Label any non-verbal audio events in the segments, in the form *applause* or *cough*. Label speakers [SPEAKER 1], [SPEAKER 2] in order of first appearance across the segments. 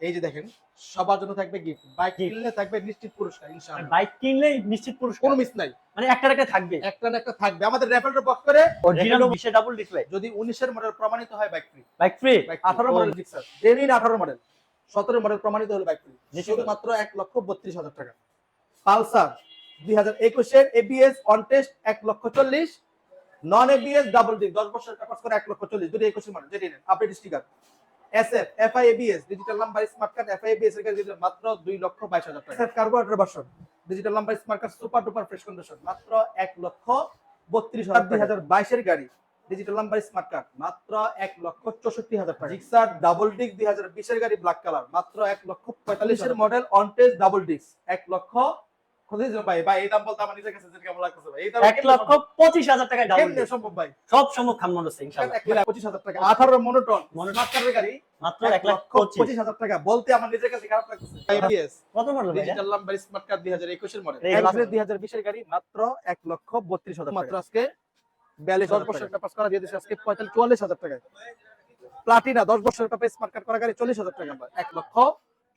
[SPEAKER 1] এই যে দেখেন সবার জন্য থাকবে গিফট বাইক কিনলে থাকবে নিশ্চিত পুরস্কার ইনশাআল্লাহ।
[SPEAKER 2] বাইক কিনলে নিশ্চিত পুরস্কার।
[SPEAKER 1] কোনো মিস নাই।
[SPEAKER 2] মানে একটা একটা থাকবে।
[SPEAKER 1] একটা না একটা থাকবে। আমাদের র্যাফেলটা বক্স করে
[SPEAKER 2] অরিজিনাল বিশে ডাবল ডিসপ্লে
[SPEAKER 1] যদি 19 এর মডেল প্রমাণিত হয় bike free
[SPEAKER 2] bike free
[SPEAKER 1] bike 18 model Gixxer genuine 18 model 17 model প্রমাণিত হলো বাইক ফ্রি শুধুমাত্র 1 লক্ষ 32 হাজার টাকা। পালসার 2021 এর ABS on test 1 lakh 40 non ABS double ডিক 10 বছর কাপাস করে 1 লক্ষ 40 দুটো 21 মডেল যেটি নেন। Update sticker SF FI ABS digital number smart card FI ABS এর কাছে মাত্র 2 লক্ষ 22 হাজার টাকা। SF carburettor version digital number smart card super duper fresh condition মাত্র 1 লক্ষ 32 হাজার 2022 এর গাড়ি। ডিজিটাল নাম্বার স্মার্ট কার্ড মাত্র 1 লক্ষ 64 হাজার টাকা। জিক্সার ডাবল ডিক 2020 এর গাড়ি ব্ল্যাক কালার মাত্র 1 লক্ষ 45 এর model on test double disc 1 lakh ভাই ভাই এই দাম বলতে আমার নিজের কাছে কেমন লাগতেছে ভাই? এই দাম
[SPEAKER 2] এক লক্ষ পঁচিশ হাজার টাকায় ডাবল
[SPEAKER 1] কেমনে সম্ভব ভাই?
[SPEAKER 2] সব সম্ভব খান হচ্ছে ইনশাল্লাহ
[SPEAKER 1] এক লাখ হাজার টাকা। আঠারো মনোটন
[SPEAKER 2] Monoton।
[SPEAKER 1] গাড়ি।
[SPEAKER 2] মাত্র
[SPEAKER 1] এক
[SPEAKER 2] এক
[SPEAKER 1] লক্ষ
[SPEAKER 2] পঁচিশ।
[SPEAKER 1] পঁচিশ হাজার টাকা। বলতে আমার নিজের কাছে খারাপ লাগতেছে। আইপিএস
[SPEAKER 2] কত মডেল ভাই?
[SPEAKER 1] ডিজিটাল নাম্বার স্মার্ট কার্ড দুই হাজার মডেল
[SPEAKER 2] এই লাখ-
[SPEAKER 1] দুই হাজার বিশের গাড়ি মাত্র এক লক্ষ বত্রিশ হাজার মাত্র আজকে বিয়াল্লিশ দশ বছরের করা দিয়ে দিচ্ছে আজকে পঁয়তাল্লিশ চুয়াল্লিশ হাজার টাকায়। প্লাটিনা দশ বছরের স্মার্ট কার্ড করা গাড়ি চল্লিশ হাজার টাকা। এক লক্ষ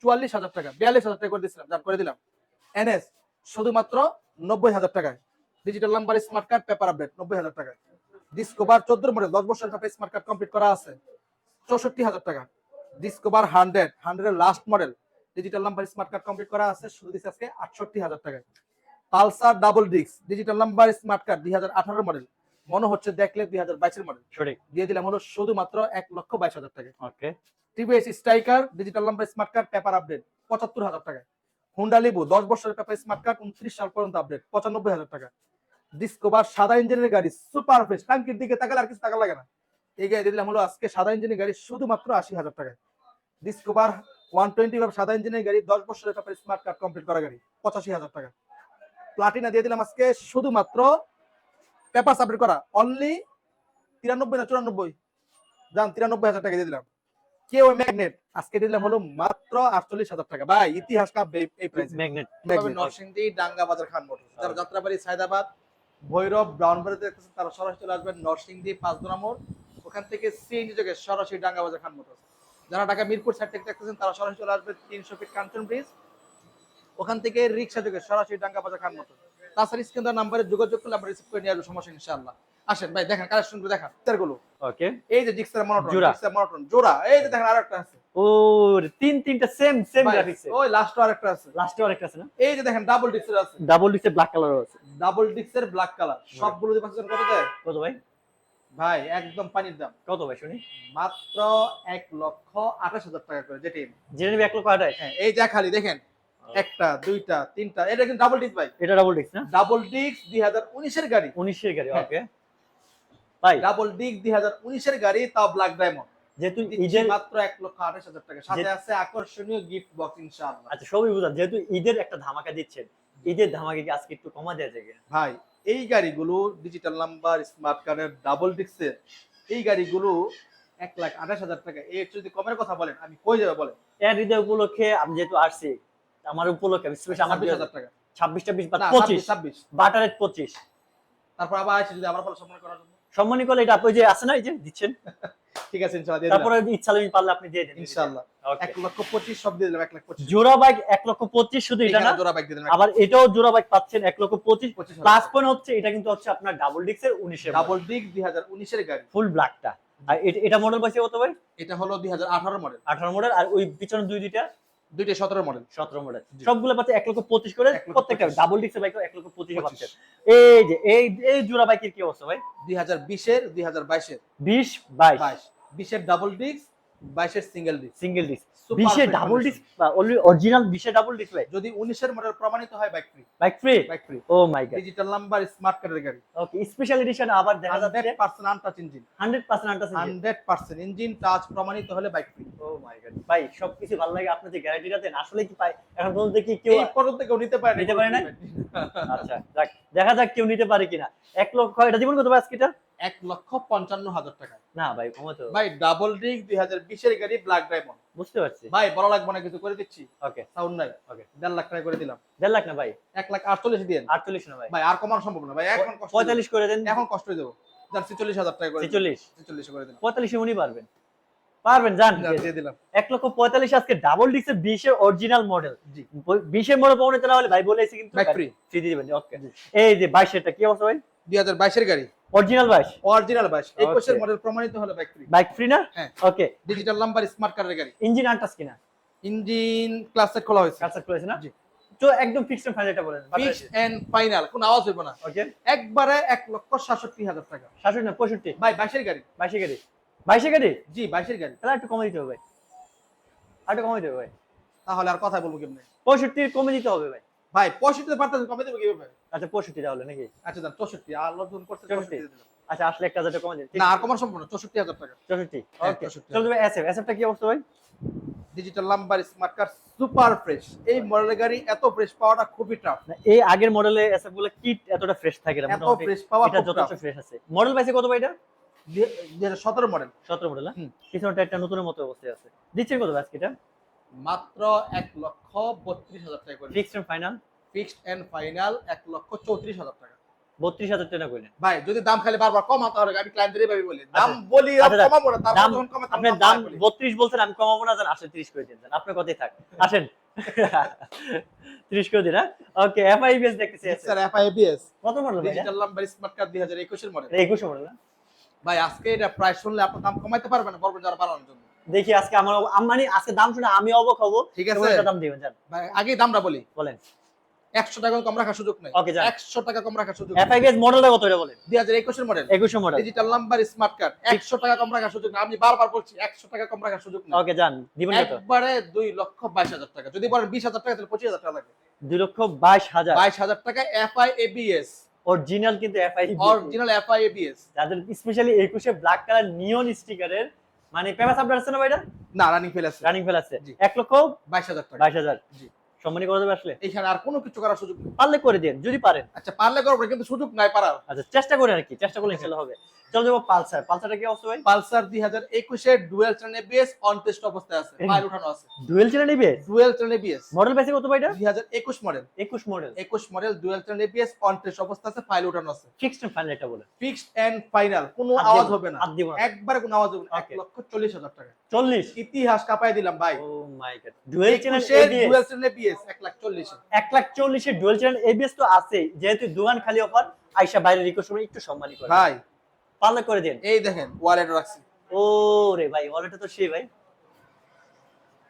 [SPEAKER 1] চুয়াল্লিশ হাজার টাকা বিয়াল্লিশ হাজার টাকা করে দিচ্ছিলাম যার করে দিলাম। এনএস শুধুমাত্র নব্বই হাজার টাকায়। Digital number smart card paper update নব্বই হাজার টাকা ডিসকোভার চোদ্দ মডেল দশ বছরের পেপার স্মার্ট কার্ড কমপ্লিট করা আছে। চৌষট্টি হাজার টাকা। ডিসকোভার হান্ড্রেড হান্ড্রেডের last model digital number smart card complete করা আছে শুধু দিচ্ছে আজকে আটষট্টি হাজার টাকায়। Pulsar double disc digital number smart card দুই হাজার আঠারো মডেল মনে হচ্ছে দেখলে দুই হাজার বাইশের মডেল দিয়ে দিলাম হলো শুধুমাত্র এক লক্ষ বাইশ হাজার টাকা
[SPEAKER 2] okay.
[SPEAKER 1] TVS Striker digital number smart card paper update পঁচাত্তর হাজার টাকা হুন্ডা লিবু দশ বছরের পেপার স্মার্ট কার্ড উনত্রিশ সাল পর্যন্ত আপডেট পঁচানব্বই হাজার টাকা। ডিসকোভার সাদা ইঞ্জিনের গাড়ি সুপার ফ্রেশ টাঙ্কির দিকে তাকালে আর কিছু টাকা লাগে না। এই গাড়ি দিলাম হলো আজকে সাদা ইঞ্জিনের গাড়ি শুধুমাত্র আশি হাজার টাকা ডিসকোভার ওয়ান টোয়েন্টি সাদা ইঞ্জিনের গাড়ি, দশ বছরের পেপার স্মার্ট কার্ড কমপ্লিট করা গাড়ি, পঁচাশি হাজার টাকা। প্লাটিনা দিয়ে দিলাম আজকে শুধুমাত্র পেপার সাবমিট করা অনলি তিরানব্বই না চুরানব্বই। যান তিরানব্বই হাজার টাকা দিয়ে দিলাম। কে ওই ম্যাগনেট? আজকে দিলাম হলো মাত্র আটচল্লিশ হাজার টাকা। ভাই ইতিহাস এই- প্রাইসে
[SPEAKER 2] ম্যাগনেট।
[SPEAKER 1] নরসিংদী ডাঙ্গা বাজার খান মোটর। যারা যাত্রাবাড়ি সায়দাবাদ ভৈরব ব্রাউনবাড়িতে দেখতেছেন তারা সরাসরি চলে আসবেন নরসিংদী মোড়। ওখান থেকে সিএনজি যোগে সরাসরি ডাঙ্গা বাজার খান মোটর। যারা ঢাকা মিরপুর সাইড থেকে দেখতেছেন তারা সরাসরি চলে আসবেন তিনশো ফিট কাঞ্চন ব্রিজ ওখান থেকে রিক্সা যোগে সরাসরি ডাঙ্গা বাজার খান মোটর। তাছাড়া স্ক্রিন নাম্বারে যোগাযোগ করলে আমরা রিসিভ করে নিয়ে আসব সমস্যা ইনশাআল্লাহ। আসেন ভাই দেখেন কালেকশনগুলো দেখান। গুলো
[SPEAKER 2] ওকে
[SPEAKER 1] এই যে জিক্সার মনোটন। জিক্সার মনোটন জোড়া। এই যে দেখেন আরেকটা আছে।
[SPEAKER 2] ও তিন তিনটা সেম সেম গ্রাফিক্স
[SPEAKER 1] ওই লাস্ট আরেকটা আছে।
[SPEAKER 2] লাস্টে আরেকটা আছে না?
[SPEAKER 1] এই যে দেখেন ডাবল ডিক্সের আছে।
[SPEAKER 2] ডাবল ডিসে ব্ল্যাক কালারও আছে।
[SPEAKER 1] ডাবল ডিক্সের ব্ল্যাক কালার সবগুলো দিয়ে পাচ্ছেন কত দেয়?
[SPEAKER 2] কত ভাই?
[SPEAKER 1] ভাই একদম পানির দাম।
[SPEAKER 2] কত ভাই শুনি?
[SPEAKER 1] মাত্র এক লক্ষ আঠাশ হাজার টাকা করে যেটি
[SPEAKER 2] জেনে নিবি এক লক্ষ আঠাশ?
[SPEAKER 1] হ্যাঁ এই যা খালি দেখেন। একটা দুইটা তিনটা এটা কিন্তু ডাবল ডিস্ক ভাই।
[SPEAKER 2] এটা ডাবল ডিস্ক না?
[SPEAKER 1] ডাবল ডিস্ক দুই হাজার উনিশের গাড়ি।
[SPEAKER 2] উনিশের গাড়ি
[SPEAKER 1] হ্যাঁ।
[SPEAKER 2] ওকে ভাই।
[SPEAKER 1] ডাবল গাড়ি তাও ব্ল্যাক ডায়মন্ড
[SPEAKER 2] যেহেতু ঈদের
[SPEAKER 1] মাত্র এক লক্ষ আঠাশ হাজার টাকা। সাথে আছে আকর্ষণীয় গিফট বক্স ইনশাআল্লাহ।
[SPEAKER 2] আচ্ছা সবই বুঝলাম। যেহেতু ঈদের একটা ধামাকা দিচ্ছেন ঈদের ধামাকা কি আজকে একটু কমা যায়
[SPEAKER 1] ভাই এই গাড়িগুলো ডিজিটাল নাম্বার স্মার্ট কার্ডের ডাবল ডিস্কের এই গাড়িগুলো এক লাখ আঠাশ হাজার টাকা। এর যদি কমের কথা বলেন আমি কই যাবে বলেন?
[SPEAKER 2] এর ঈদের উপলক্ষে আমি যেহেতু আসছি আমার উপলক্ষে আমি স্পেশাল আমার
[SPEAKER 1] ছাব্বিশ হাজার টাকা।
[SPEAKER 2] ছাব্বিশ টাব্বিশ বা পঁচিশ।
[SPEAKER 1] ছাব্বিশ, ছাব্বিশ।
[SPEAKER 2] বাটারের পঁচিশ।
[SPEAKER 1] তারপর আবার আসি যদি আবার সম্মান করার জন্য।
[SPEAKER 2] সম্মানী এটা আপনি যে আছে না এই যে দিচ্ছেন? *laughs*
[SPEAKER 1] ঠিক আছে ইনশাআল্লাহ
[SPEAKER 2] তারপরে ইচ্ছা হলে পারলে আপনি দিয়ে দিন
[SPEAKER 1] ইনশাআল্লাহ। এক লক্ষ পঁচিশ সব দিয়ে দিলাম এক লাখ পঁচিশ।
[SPEAKER 2] জোড়া বাইক এক লক্ষ পঁচিশ শুধু এটা না?
[SPEAKER 1] জোড়া বাইক দিয়ে দিলাম
[SPEAKER 2] আবার এটাও জোড়া বাইক পাচ্ছেন এক লক্ষ পঁচিশ। প্লাস পয়েন্ট হচ্ছে এটা কিন্তু হচ্ছে আপনার ডাবল ডিক্সের উনিশে
[SPEAKER 1] ডাবল ডিক দুই হাজার উনিশের গাড়ি।
[SPEAKER 2] ফুল ব্ল্যাকটা আর এটা- এটা মডেল পাইছে কত ভাই?
[SPEAKER 1] এটা হলো দুই হাজার আঠারো মডেল
[SPEAKER 2] আঠারো মডেল আর ওই পিছনে দুই দুইটা?
[SPEAKER 1] দুইটা সতেরো মডেল
[SPEAKER 2] সতেরো মডেল সবগুলো পাচ্ছে এক লক্ষ পঁচিশ করে প্রত্যেকটা ডাবল ডিক্সের বাইক এক লক্ষ পঁচিশে। পাচ্ছেন এই যে এই এই জোড়া বাইকের কি অবস্থা ভাই?
[SPEAKER 1] দুই হাজার বিশের দুই হাজার বাইশের।
[SPEAKER 2] বিশ বাইশ।
[SPEAKER 1] বাইশ। বিশের ডাবল ডিস্ক বাইশের সিঙ্গেল ডিস্ক
[SPEAKER 2] সিঙ্গেল ডিস্ক বিশে ডাবল বা অরিজিনাল বিশে ডাবল ভাই
[SPEAKER 1] যদি উনিশের মডেল প্রমাণিত হয় bike free
[SPEAKER 2] bike free
[SPEAKER 1] bike free
[SPEAKER 2] oh my god
[SPEAKER 1] digital number smart কার্ডের গাড়ি
[SPEAKER 2] ওকে স্পেশাল এডিশন আবার দেখা যাচ্ছে।
[SPEAKER 1] Hundred percent untouch engine
[SPEAKER 2] hundred percent untouch
[SPEAKER 1] hundred percent engine touch প্রমাণিত হলে bike free
[SPEAKER 2] oh my god ভাই সবকিছু ভালো লাগে। আপনার যে গ্যারান্টিটা দেন আসলে কি পাই? এখন পর্যন্ত কি কেউ
[SPEAKER 1] এই পর্যন্ত কেউ নিতে পারে
[SPEAKER 2] নিতে পারে না? *laughs* আচ্ছা যাক। দেখা যাক কেউ নিতে পারে কিনা। এক লক্ষ এটা জীবন কত ভাই আজকে এটা?
[SPEAKER 1] এক লক্ষ পঞ্চান্ন হাজার টাকা।
[SPEAKER 2] না ভাই কমাতো।
[SPEAKER 1] ভাই ডাবল ডিক দুই হাজার বিশের গাড়ি ব্ল্যাক ডায়মন্ড
[SPEAKER 2] বুঝতে পারছি।
[SPEAKER 1] ভাই বড় লাগবে না কিছু করে দিচ্ছি।
[SPEAKER 2] ওকে
[SPEAKER 1] সাউন্ড নাই।
[SPEAKER 2] Okay.
[SPEAKER 1] দেড় লাখ টাকা করে দিলাম।
[SPEAKER 2] দেড় লাখ না ভাই?
[SPEAKER 1] এক লাখ আটচল্লিশ দিন
[SPEAKER 2] আটচল্লিশ না ভাই।
[SPEAKER 1] ভাই আর কমানো সম্ভব না ভাই এখন
[SPEAKER 2] পঁয়তাল্লিশ করে দেন।
[SPEAKER 1] এখন কষ্ট দেবো। যার ছেচল্লিশ হাজার টাকা করে।
[SPEAKER 2] ছেচল্লিশ।
[SPEAKER 1] ছেচল্লিশ করে দিলাম।
[SPEAKER 2] পঁয়তাল্লিশে উনি পারবেন। পারবেন জান
[SPEAKER 1] দিয়ে দিলাম।
[SPEAKER 2] এক লক্ষ পঁয়তাল্লিশ আজকে ডাবল ডিক্সের বিশের অরিজিনাল মডেল
[SPEAKER 1] জি।
[SPEAKER 2] বিশের মডেল পাবো না হলে ভাই বলে এসে কিন্তু
[SPEAKER 1] Back
[SPEAKER 2] ফ্রি দিয়ে দিবেন ওকে এই যে বাইশেরটা কি অবস্থা ভাই?
[SPEAKER 1] দুই হাজার বাইশের গাড়ি।
[SPEAKER 2] অরিজিনাল বাইশ
[SPEAKER 1] অরিজিনাল বাইশ একুশের. মডেল প্রমাণিত হলো বাইক ফ্রি
[SPEAKER 2] বাইক ফ্রি না?
[SPEAKER 1] হ্যাঁ।
[SPEAKER 2] ওকে
[SPEAKER 1] ডিজিটাল নাম্বার স্মার্ট কার্ডের গাড়ি।
[SPEAKER 2] ইঞ্জিন আনটাস কিনা
[SPEAKER 1] ইঞ্জিন ক্লাস খোলা হয়েছে।
[SPEAKER 2] কালচার করেছে না?
[SPEAKER 1] জি।
[SPEAKER 2] তো একদম ফিক্সড এন্ড ফাইনালটা বলেন
[SPEAKER 1] ফিক্স এন্ড ফাইনাল কোনো আওয়াজ হইব না।
[SPEAKER 2] ওকে
[SPEAKER 1] একবারে এক লক্ষ সাতষট্টি হাজার টাকা।
[SPEAKER 2] শাশুড়ি না পঁয়ষট্টি।
[SPEAKER 1] ভাই বাইশের গাড়ি।
[SPEAKER 2] বাইশে গাড়ি। বাইশে গাড়ি?
[SPEAKER 1] জি বাইশের গাড়ি।
[SPEAKER 2] তাহলে একটু কমে দিতে হবে ভাই। একটু কমে দিতে হবে ভাই।
[SPEAKER 1] তাহলে আর কথা বলব কেমনে?
[SPEAKER 2] পঁয়ষট্টি কমে দিতে হবে ভাই।
[SPEAKER 1] ভাই পঁয়ষট্টি পারতেছেন কমে দেবো কীভাবে?
[SPEAKER 2] আচ্ছা পঁয়ষট্টি তাহলে নাকি?
[SPEAKER 1] আচ্ছা যান চৌষট্টি আর লোকজন করছে
[SPEAKER 2] চৌষট্টি।
[SPEAKER 1] 64 দিয়ে দিলাম।
[SPEAKER 2] আচ্ছা আসলে একটা হাজার টাকা কমে
[SPEAKER 1] না আর কমার সম্ভব না চৌষট্টি হাজার টাকা।
[SPEAKER 2] চৌষট্টি
[SPEAKER 1] হ্যাঁ,
[SPEAKER 2] ওকে
[SPEAKER 1] 64
[SPEAKER 2] চলো ভাই এসএফ এসএফটা কি অবস্থা ভাই?
[SPEAKER 1] Digital number smart card super fresh এই মডেলের গাড়ি এত ফ্রেশ পাওয়াটা খুবই টাফ
[SPEAKER 2] না, এই আগের মডেলে এসএফগুলো কিট এতটা ফ্রেশ থাকে না
[SPEAKER 1] এত ফ্রেশ পাওয়া
[SPEAKER 2] এটা যথেষ্ট ফ্রেশ আছে। মডেল পাইছে কত ভাই এটা?
[SPEAKER 1] দুই হাজার সতেরো মডেল
[SPEAKER 2] সতেরো মডেল
[SPEAKER 1] হুম।
[SPEAKER 2] পিছনটা একটা নতুনের মতো অবস্থায় আছে। দিচ্ছেন কত আজকে এটা?
[SPEAKER 1] মাত্র এক লক্ষ বত্রিশ হাজার টাকা করে।
[SPEAKER 2] Fixed and final
[SPEAKER 1] fixed and final এক লক্ষ চৌত্রিশ হাজার টাকা।
[SPEAKER 2] বত্রিশ হাজার টাকা কইলেন।
[SPEAKER 1] ভাই যদি দাম খালি বারবার কমাতে হবে আমি ক্লায়েন্টদের বলি। দাম
[SPEAKER 2] আচ্ছা।
[SPEAKER 1] বলি
[SPEAKER 2] আচ্ছা,
[SPEAKER 1] কমাবো না
[SPEAKER 2] দাম
[SPEAKER 1] যখন কমে
[SPEAKER 2] আপনার
[SPEAKER 1] দাম
[SPEAKER 2] দাম। বত্রিশ বলছেন আমি কমাবো না জান আসলে তিরিশ করে দিন আপনার কথাই থাক। আসেন। *laughs* করে দিন হ্যাঁ? ওকে এফআইবিএস দেখতেছি
[SPEAKER 1] স্যার এফআইবিএস
[SPEAKER 2] কত মডেল ভাই
[SPEAKER 1] ডিজিটাল নাম্বার স্মার্ট কার্ড দুই হাজার একুশের মডেল
[SPEAKER 2] একুশ মডেল না
[SPEAKER 1] ভাই আজকে এটা প্রাইস শুনলে আপনার দাম কমাইতে পারবেন বলবেন যারা বাড়ানোর জন্য।
[SPEAKER 2] দেখি আজকে আমার আম- মানে আজকে দাম শুনে আমি অবাক হব।
[SPEAKER 1] ঠিক আছে।
[SPEAKER 2] দাম দিবেন জান।
[SPEAKER 1] আগে দামটা বলি।
[SPEAKER 2] বলেন।
[SPEAKER 1] একশো টাকা কম রাখার সুযোগ নেই।
[SPEAKER 2] যান।
[SPEAKER 1] একশো টাকা কম রাখার সুযোগ
[SPEAKER 2] এফআইবিএস মডেলটা কত এটা বলেন?
[SPEAKER 1] দুই হাজার একুশের মডেল
[SPEAKER 2] একুশ model
[SPEAKER 1] digital number smart card একশো টাকা কম রাখার সুযোগ আমি বারবার বলছি একশো টাকা কম রাখার সুযোগ
[SPEAKER 2] ওকে জান। দিবেন
[SPEAKER 1] একবারে দুই লক্ষ বাইশ হাজার টাকা। যদি বলেন বিশ হাজার টাকা তাহলে পঁচিশ হাজার টাকা লাগবে
[SPEAKER 2] দুই লক্ষ বাইশ হাজার।
[SPEAKER 1] বাইশ হাজার টাকা এফআই এবিএস
[SPEAKER 2] অরিজিনাল কিন্তু এফআই
[SPEAKER 1] অরিজিনাল এফআই এবিএস
[SPEAKER 2] যাদের স্পেশালি একুশে ব্ল্যাক কালার নিয়ন স্টিকারের মানে পেপার সাবডার আছে না ভাই
[SPEAKER 1] না রানিং ফেল আছে।
[SPEAKER 2] রানিং ফেল আছে।
[SPEAKER 1] জি।
[SPEAKER 2] এক লক্ষ
[SPEAKER 1] বাইশ হাজার টাকা।
[SPEAKER 2] বাইশ হাজার।
[SPEAKER 1] জি।
[SPEAKER 2] সম্মানী করে দেবে আসলে?
[SPEAKER 1] এখানে আর কোনো কিছু করার সুযোগ নেই।
[SPEAKER 2] পারলে করে দিন যদি পারেন।
[SPEAKER 1] আচ্ছা পারলে করবেন কিন্তু সুযোগ নাই পারার।
[SPEAKER 2] আচ্ছা চেষ্টা করে আর কি চেষ্টা করলে ইনশাল্লাহ হবে। চলো যাব পালসার। পালসারটা কি অবস্থা ভাই?
[SPEAKER 1] পালসার দুই হাজার একুশের dual channel ABS on test অবস্থায় আছে। ফাইল উঠানো আছে।
[SPEAKER 2] ডুয়েল চ্যানেল নিবে
[SPEAKER 1] ডুয়েল চ্যানেল এবিএস
[SPEAKER 2] মডেল কত ভাই এটা?
[SPEAKER 1] দুই হাজার একুশ মডেল
[SPEAKER 2] একুশ মডেল
[SPEAKER 1] একুশ model dual channel ABS on test অবস্থা আছে ফাইল উঠানো আছে।
[SPEAKER 2] ফিক্সড ফাইনাল এটা বলে।
[SPEAKER 1] ফিক্সড এন্ড ফাইনাল কোনো আওয়াজ হবে না। একবারে কোনো আওয়াজ হবে না। এক লক্ষ চল্লিশ হাজার টাকা।
[SPEAKER 2] চল্লিশ?
[SPEAKER 1] ইতিহাস কাপাই দিলাম ভাই।
[SPEAKER 2] ও my god dual channel
[SPEAKER 1] dual channel ABS এক লাখ চল্লিশ।
[SPEAKER 2] এক লাখ চল্লিশে ডুয়েল চ্যানেল এবিএস তো আছে যেহেতু দোকান খালি অফার আইসা বাইরে রিকোয়েস্ট করে একটু সম্মানী করে
[SPEAKER 1] ভাই
[SPEAKER 2] পারলে করে দিন।
[SPEAKER 1] এই দেখেন ওয়ালেট রাখছি।
[SPEAKER 2] ও রে ভাই ওয়ালেটে তো সে ভাই।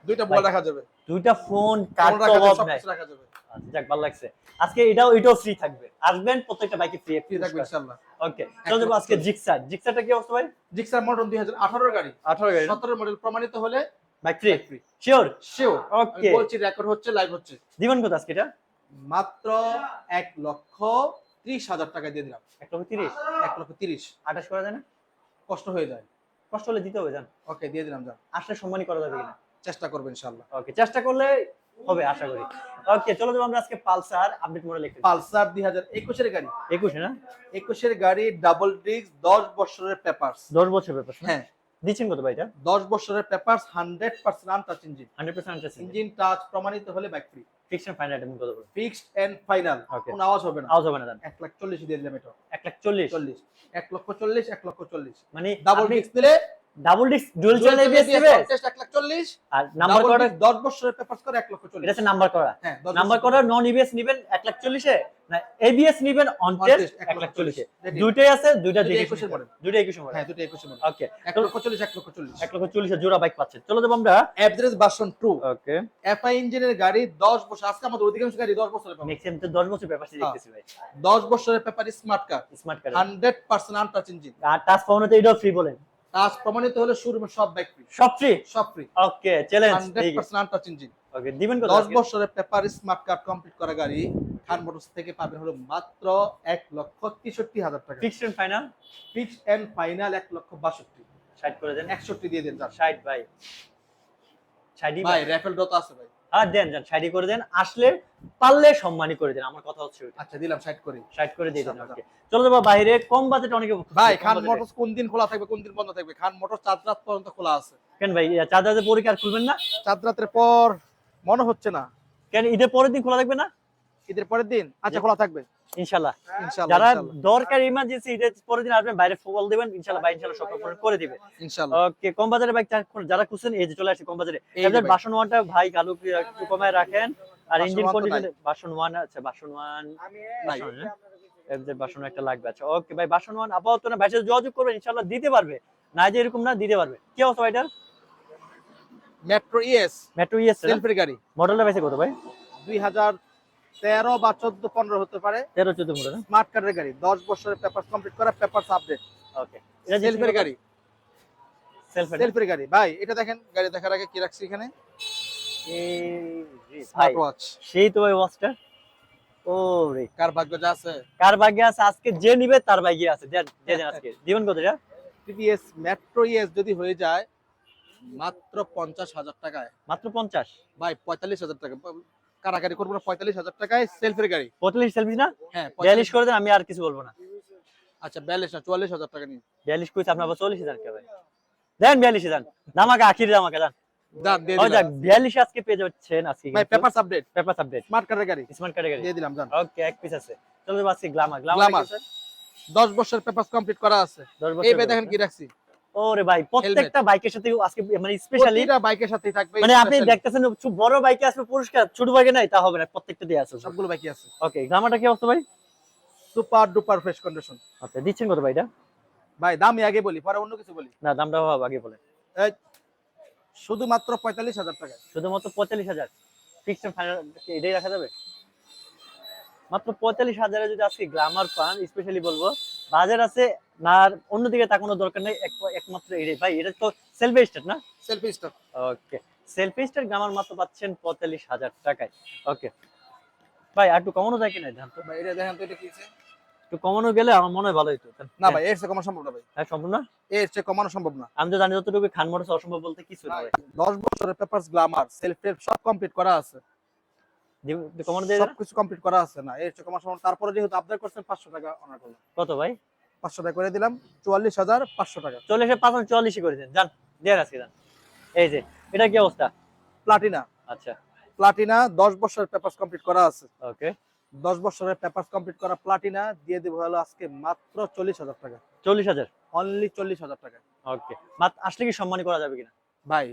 [SPEAKER 1] দুইটা বল রাখা যাবে।
[SPEAKER 2] দুইটা ফোন কার্ড অভাব
[SPEAKER 1] সব
[SPEAKER 2] নাই
[SPEAKER 1] রাখা যাবে।
[SPEAKER 2] আচ্ছা, যাক ভালো লাগছে। আজকে এটাও এটাও ফ্রি থাকবে। আসবেন প্রত্যেকটা বাইকে ফ্রি
[SPEAKER 1] ফ্রি থাকবে ইনশাআল্লাহ।
[SPEAKER 2] ওকে চলো যাব আজকে জিক্সার জিক্সারটা কি অবস্থা ভাই?
[SPEAKER 1] জিক্সার মডেল দুই হাজার আঠারোর গাড়ি।
[SPEAKER 2] 18 গাড়ি
[SPEAKER 1] সতেরো মডেল প্রমাণিত হলে
[SPEAKER 2] bike free
[SPEAKER 1] free
[SPEAKER 2] sure
[SPEAKER 1] sure
[SPEAKER 2] okay
[SPEAKER 1] বলছি রেকর্ড হচ্ছে লাইভ হচ্ছে।
[SPEAKER 2] দিবেন কত আজকে এটা?
[SPEAKER 1] মাত্র এক লক্ষ ত্রিশ হাজার টাকা দিয়ে দিলাম।
[SPEAKER 2] এক লক্ষ তিরিশ?
[SPEAKER 1] এক লক্ষ তিরিশ।
[SPEAKER 2] আঠাশ করা যায় না
[SPEAKER 1] কষ্ট হয়ে যায়।
[SPEAKER 2] কষ্ট হলে দিতে হবে যান।
[SPEAKER 1] ওকে দিয়ে দিলাম যান।
[SPEAKER 2] আসলে সম্মানই করা যাবে কিনা?
[SPEAKER 1] চেষ্টা করব ইনশাল্লাহ
[SPEAKER 2] ওকে চেষ্টা করলে হবে আশা করি। ওকে চলো যাব আমরা আজকে পালসার আপডেট মডেল একটু।
[SPEAKER 1] পালসার দুই হাজার একুশের গাড়ি।
[SPEAKER 2] একুশে না?
[SPEAKER 1] একুশের গাড়ি ডাবল ডিস্ক দশ বছরের পেপারস।
[SPEAKER 2] দশ বছরের ব্যাপার
[SPEAKER 1] হ্যাঁ।
[SPEAKER 2] দিচ্ছেন কত ভাই এটা?
[SPEAKER 1] দশ বছরের papers hundred percent untouch engine
[SPEAKER 2] hundred percent
[SPEAKER 1] engine touch প্রমাণিত হলে ব্যাক ফ্রি
[SPEAKER 2] ফিক্সড ফাইনাল কত বলো
[SPEAKER 1] ফিক্সড এন্ড ফাইনাল. কোনো আওয়াজ হবে না।
[SPEAKER 2] আওয়াজ হবে না
[SPEAKER 1] এক লাখ চল্লিশ দিয়ে দিলাম এটা।
[SPEAKER 2] এক লাখ চল্লিশ?
[SPEAKER 1] চল্লিশ। এক লক্ষ চল্লিশ এক লক্ষ চল্লিশ।
[SPEAKER 2] মানে
[SPEAKER 1] ডাবল ডিস্ক দিলে
[SPEAKER 2] double disc dual channel ABS দিবে
[SPEAKER 1] এক লাখ চল্লিশ।
[SPEAKER 2] আর নাম্বার করা
[SPEAKER 1] ডিস্ক দশ বছরের পেপারস করে লক্ষ
[SPEAKER 2] এটা নাম্বার করা।
[SPEAKER 1] হ্যাঁ
[SPEAKER 2] নাম্বার করা নন ইবিএস নিবেন এক লাখ চল্লিশে। না এবিএস নিবেন অন টেস্ট
[SPEAKER 1] test,
[SPEAKER 2] এক লাখ চল্লিশে।
[SPEAKER 1] Ready?
[SPEAKER 2] দুইটাই আছে দুইটা
[SPEAKER 1] দুইটা একুশের model।
[SPEAKER 2] দুইটা একুশে মডেল
[SPEAKER 1] হ্যাঁ দুটো একুশে মডেল
[SPEAKER 2] ওকে
[SPEAKER 1] লক্ষ চল্লিশ এক লক্ষ চল্লিশে।
[SPEAKER 2] জোড়া বাইক পাচ্ছেন চলো যাব আমরা।
[SPEAKER 1] Average version two
[SPEAKER 2] okay
[SPEAKER 1] FI ইঞ্জিনের গাড়ি দশ বছর। আজকে আমাদের অধিকাংশ গাড়ি দশ বছরের পেপার
[SPEAKER 2] ম্যাক্সিমাম তো দশ বছর ব্যাপারটা দেখতেছি ভাই।
[SPEAKER 1] দশ বছরের paper smart car
[SPEAKER 2] smart
[SPEAKER 1] hundred percent untouch engine
[SPEAKER 2] আর টাচ পাওনা তো এটাও ফ্রি বলেন।
[SPEAKER 1] কাজ প্রমাণিত হলে শোরুমে সব বাইক ফ্রি
[SPEAKER 2] সব ফ্রি
[SPEAKER 1] সব free
[SPEAKER 2] okay challenge
[SPEAKER 1] hundred percent untouch engine
[SPEAKER 2] okay দিবেন কত
[SPEAKER 1] দশ বছরের পেপার স্মার্ট কার্ড কমপ্লিট করা গাড়ি। খান মোটরস থেকে পাবেন হলো মাত্র এক লক্ষ তেষট্টি হাজার টাকা।
[SPEAKER 2] Fixed and final
[SPEAKER 1] fix and final এক লক্ষ বাষট্টি।
[SPEAKER 2] 60 করে দেন।
[SPEAKER 1] একষট্টি দিয়ে দেন যান।
[SPEAKER 2] 60 ভাই। 60
[SPEAKER 1] ভাই
[SPEAKER 2] ভাই।
[SPEAKER 1] র্যাফেল ডট আছে ভাই।
[SPEAKER 2] আর দেন যান 60 করে দেন। আসলে পারলে সম্মানী করে দেন। আমার কথা হচ্ছে
[SPEAKER 1] আচ্ছা দিলাম সাইড করে।
[SPEAKER 2] সাইড করে দিয়ে দেন ওকে চলো যাব বাইরে। কম বাজেট অনেকে
[SPEAKER 1] ভাই খান মোটরস কোন দিন খোলা থাকবে কোন দিন বন্ধ থাকবে? খান মোটরস চার রাত পর্যন্ত খোলা আছে।
[SPEAKER 2] কেন ভাই চার্জার পরীক্ষা আর খুলবেন না?
[SPEAKER 1] চার রাতের পর মনে হচ্ছে না।
[SPEAKER 2] কেন ঈদের পরের দিন খোলা থাকবে না?
[SPEAKER 1] ঈদের পরের দিন? আচ্ছা খোলা থাকবে। ইনশাআল্লাহ
[SPEAKER 2] যারা দরকার ইমার্জেন্সি এটা পরের দিন আসবেন বাইরে ফল দিবেন ইনশাল্লাহ ভাই ইনশাল্লাহ সব পূরণ করে দিবে।
[SPEAKER 1] ইনশাআল্লাহ
[SPEAKER 2] ওকে কম বাজারে বাইক যারা খুঁজছেন এই যে চলে আসছে কম বাজারে।
[SPEAKER 1] ভাই।
[SPEAKER 2] বাসন ওয়ানটা ভাই কালু একটু কমায় রাখেন। আর ইঞ্জিন কন্ডিশন বাসন ওয়ান আচ্ছা বাসন ওয়ান? এদের বাসন একটা লাগবে আচ্ছা ওকে ভাই বাসন ওয়ান আপাতত না ভাইয়ের যোগাযোগ করবেন ইনশাআল্লাহ দিতে পারবে। না যে এরকম না দিতে পারবে। কি অবস্থা ভাইটার
[SPEAKER 1] মেট্রো ইএস
[SPEAKER 2] মেট্রো ইএস
[SPEAKER 1] সেলফের গাড়ি।
[SPEAKER 2] মডেলটা পাইছে কত ভাই?
[SPEAKER 1] দুই হাজার তেরো বা চোদ্দ পনেরো হতে পারে।
[SPEAKER 2] তেরো চোদ্দ মডেল
[SPEAKER 1] স্মার্ট কার্ডের গাড়ি দশ বছরের পেপার কমপ্লিট করা পেপার আপডেট
[SPEAKER 2] ওকে এটা
[SPEAKER 1] সেলফের গাড়ি।
[SPEAKER 2] সেলফের
[SPEAKER 1] গাড়ি। ভাই এটা দেখেন গাড়ি দেখার আগে কি রাখছি এখানে? স্মার্ট ওয়াচ
[SPEAKER 2] সেই তো ভাই ওয়াচটা ও রে
[SPEAKER 1] কার ভাগ্য যা আছে?
[SPEAKER 2] কার ভাগ্যে আছে? আজকে যে নিবে তার ভাগ্যে আছে। দেন আজকে। দিবেন কত এটা?
[SPEAKER 1] টিভিএস মেট্রো ইএস যদি হয়ে যায় মাত্র পঞ্চাশ হাজার টাকায়।
[SPEAKER 2] মাত্র পঞ্চাশ?
[SPEAKER 1] ভাই পঁয়তাল্লিশ হাজার টাকা। কারাগারি করব না পঁয়তাল্লিশ হাজার টাকায় সেলফের গাড়ি।
[SPEAKER 2] পঁয়তাল্লিশ সেলফি না?
[SPEAKER 1] হ্যাঁ
[SPEAKER 2] বিয়াল্লিশ করে দেন আমি আর কিছু বলব না।
[SPEAKER 1] আচ্ছা বিয়াল্লিশ না চুয়াল্লিশ হাজার টাকা নিন।
[SPEAKER 2] বিয়াল্লিশ কইছে আপনার আবার চল্লিশ হাজার কে ভাই? দেন বিয়াল্লিশ হাজার। দামাকে আখির দামাকে দেন। বিয়াল্লিশ আজকে পেয়ে যাচ্ছেন আজকে
[SPEAKER 1] paper update
[SPEAKER 2] paper update
[SPEAKER 1] smart কার্ডের গাড়ি।
[SPEAKER 2] স্মার্ট কার্ডে গাড়ি।
[SPEAKER 1] দিয়ে দিলাম জান
[SPEAKER 2] ওকে এক পিস আছে। চলো আজকে গ্লামার গ্লামার
[SPEAKER 1] দশ বছর পেপার কমপ্লিট করা আছে।
[SPEAKER 2] দশ বছর
[SPEAKER 1] এই দেখেন কি রাখছি।
[SPEAKER 2] ওরে ভাই প্রত্যেকটা বাইকের সাথে আজকে মানে স্পেশালি
[SPEAKER 1] বাইকের সাথেই থাকবে
[SPEAKER 2] মানে আপনি দেখতেছেন খুব বড় বাইকে আসবে পুরস্কার ছোট বাইকে নাই তা হবে না প্রত্যেকটা দিয়ে আছে
[SPEAKER 1] সবগুলো বাইকই আছে।
[SPEAKER 2] ওকে গ্লামারটা কি অবস্থা ভাই?
[SPEAKER 1] সুপার ডুপার ফ্রেশ কন্ডিশন
[SPEAKER 2] আচ্ছা দিচ্ছেন কত ভাইটা?
[SPEAKER 1] ভাই দামি আগে বলি পরে অন্য কিছু বলি।
[SPEAKER 2] না দামটা আগে
[SPEAKER 1] এই শুধুমাত্র পঁয়তাল্লিশ হাজার টাকা
[SPEAKER 2] শুধুমাত্র পঁয়তাল্লিশ হাজার। ফিক্সড ফাইনাল এটাই রাখা যাবে? মাত্র পঁয়তাল্লিশ হাজারে যদি আজকে গ্লামার পান স্পেশালি বলব বাজার আছে না অন্যদিকে তাকানোর দরকার নেই একমাত্র এটাই। ভাই এটা তো সেলফ স্টার্ট না?
[SPEAKER 1] Selfie stock
[SPEAKER 2] okay self start Glamour মাত্র পাচ্ছেন পঁয়তাল্লিশ হাজার টাকায়। ওকে ভাই আর একটু কমানো যায় কিনা জানতো
[SPEAKER 1] ভাই এটা দেখেন তো এটা কি আছে?
[SPEAKER 2] একটু কমানো গেলে আমার মনে হয় ভালো হতো।
[SPEAKER 1] না ভাই এর চেয়ে কমানো সম্ভব না ভাই।
[SPEAKER 2] হ্যাঁ না?
[SPEAKER 1] এর চেয়ে কমানো সম্ভব না।
[SPEAKER 2] আমি তো জানি যতটুকু খান মোটরস অসম্ভব বলতে কিছু না ভাই
[SPEAKER 1] দশ বছরের পেপারস গ্লামার সেলফ টেপ সব কমপ্লিট করা আছে
[SPEAKER 2] দিব- একটু কমানো দিয়ে দেন?
[SPEAKER 1] সবকিছু কমপ্লিট করা আছে না। এর চেয়ে কমানো তারপরে যেহেতু আবদার করছেন পাঁচশো টাকা অনার করলাম।
[SPEAKER 2] কত ভাই?
[SPEAKER 1] পাঁচশো টাকা করে দিলাম চুয়াল্লিশ হাজার পাঁচশো টাকা।
[SPEAKER 2] চল্লিশে পাঁচ চল্লিশই করে যান দেন আজকে যান। এই যে এটা কি অবস্থা?
[SPEAKER 1] প্লাটিনা
[SPEAKER 2] আচ্ছা।
[SPEAKER 1] প্লাটিনা দশ বছরের পেপারস কমপ্লিট করা আছে।
[SPEAKER 2] ওকে
[SPEAKER 1] দশ বছরের পেপারস কমপ্লিট করা প্লাটিনা দিয়ে দেবো হলো আজকে মাত্র চল্লিশ হাজার টাকা।
[SPEAKER 2] চল্লিশ হাজার?
[SPEAKER 1] অনলি চল্লিশ হাজার টাকা।
[SPEAKER 2] ওকে আসলে কি সম্মানই করা যাবে কিনা?
[SPEAKER 1] ভাই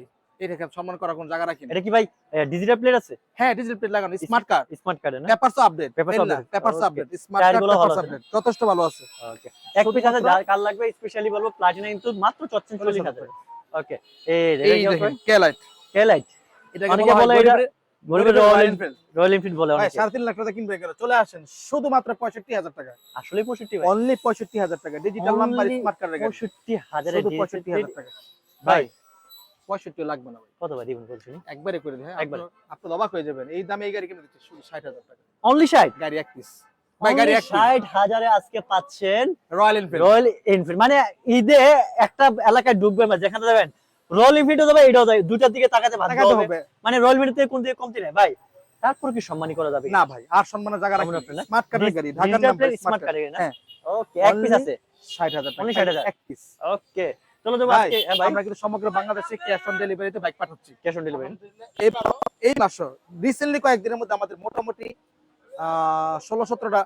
[SPEAKER 1] এটাকে সম্মান করার কোন জায়গা রাখি
[SPEAKER 2] এটা কি ভাই ডিজিটাল প্লেট আছে?
[SPEAKER 1] হ্যাঁ ডিজিটাল প্লেট লাগানো স্মার্ট কার্ড
[SPEAKER 2] স্মার্ট কার্ডে না?
[SPEAKER 1] Papers update papers update smart card papers update যথেষ্ট ভালো আছে।
[SPEAKER 2] ওকে এক পিস আছে যার কার লাগবে স্পেশালি বলব প্লাটিনা কিন্তু মাত্র চচ্ছেন চল্লিশ হাজার। ওকে এই
[SPEAKER 1] এই দেখেন কে লাইট
[SPEAKER 2] কে লাইট
[SPEAKER 1] এটাকে
[SPEAKER 2] অনেকে
[SPEAKER 1] বলে
[SPEAKER 2] এটা রয়্যাল এনফিল্ড বলে অনেকে।
[SPEAKER 1] লাখ টাকা কিনবে কেন চলে আসেন শুধুমাত্র টাকা।
[SPEAKER 2] আসলে
[SPEAKER 1] অনলি টাকা। ডিজিটাল নাম্বার স্মার্ট
[SPEAKER 2] পঁয়ষট্টি হাজার
[SPEAKER 1] টাকা।
[SPEAKER 2] ভাই
[SPEAKER 1] ভাই পঁয়ষট্টি লাগবে না ভাই।
[SPEAKER 2] কত ভাই দিবেন বলছেন
[SPEAKER 1] একবারে করে দিই হ্যাঁ
[SPEAKER 2] একবারে।
[SPEAKER 1] আপনি- অবাক হয়ে যাবেন। এই দামে এই গাড়ি কিনে দিচ্ছে শুধু ষাট হাজার টাকা।
[SPEAKER 2] অনলি ষাট?
[SPEAKER 1] গাড়ি এক পিস গাড়ি
[SPEAKER 2] আজকে পাচ্ছেন
[SPEAKER 1] রয়্যাল এনফিল্ড
[SPEAKER 2] রয়্যাল এনফিল্ড মানে ঈদে একটা এলাকায় না যেখানে যাবেন রয়্যাল এনফিল্ডও যাবে এটাও যাবে দুটার দিকে তাকাতে বাধ্য হবে। মানে রয়্যাল এনফিল্ড থেকে কোন দিকে কমতি নেই। ভাই তারপর কি সম্মানী করা যাবে?
[SPEAKER 1] না ভাই আর সম্মানের জায়গা রাখি
[SPEAKER 2] সম্মান আপনার
[SPEAKER 1] স্মার্ট কার্ডের গাড়ি ঢাকার নাম্বার স্মার্ট
[SPEAKER 2] কার্ডে না?
[SPEAKER 1] হ্যাঁ।
[SPEAKER 2] ওকে এক পিস আছে।
[SPEAKER 1] ষাট হাজার টাকা।
[SPEAKER 2] 60,000
[SPEAKER 1] এক পিস
[SPEAKER 2] ওকে চলো যাব আজকে হ্যাঁ
[SPEAKER 1] আমরা কিন্তু সমগ্র বাংলাদেশে ক্যাশ অন ডেলিভারিতে বাইক পাঠাচ্ছি।
[SPEAKER 2] ক্যাশ অন ডেলিভারি
[SPEAKER 1] এই এই মাসে রিসেন্টলি কয়েকদিনের মধ্যে আমাদের মোটামুটি ষোলো সতেরোটা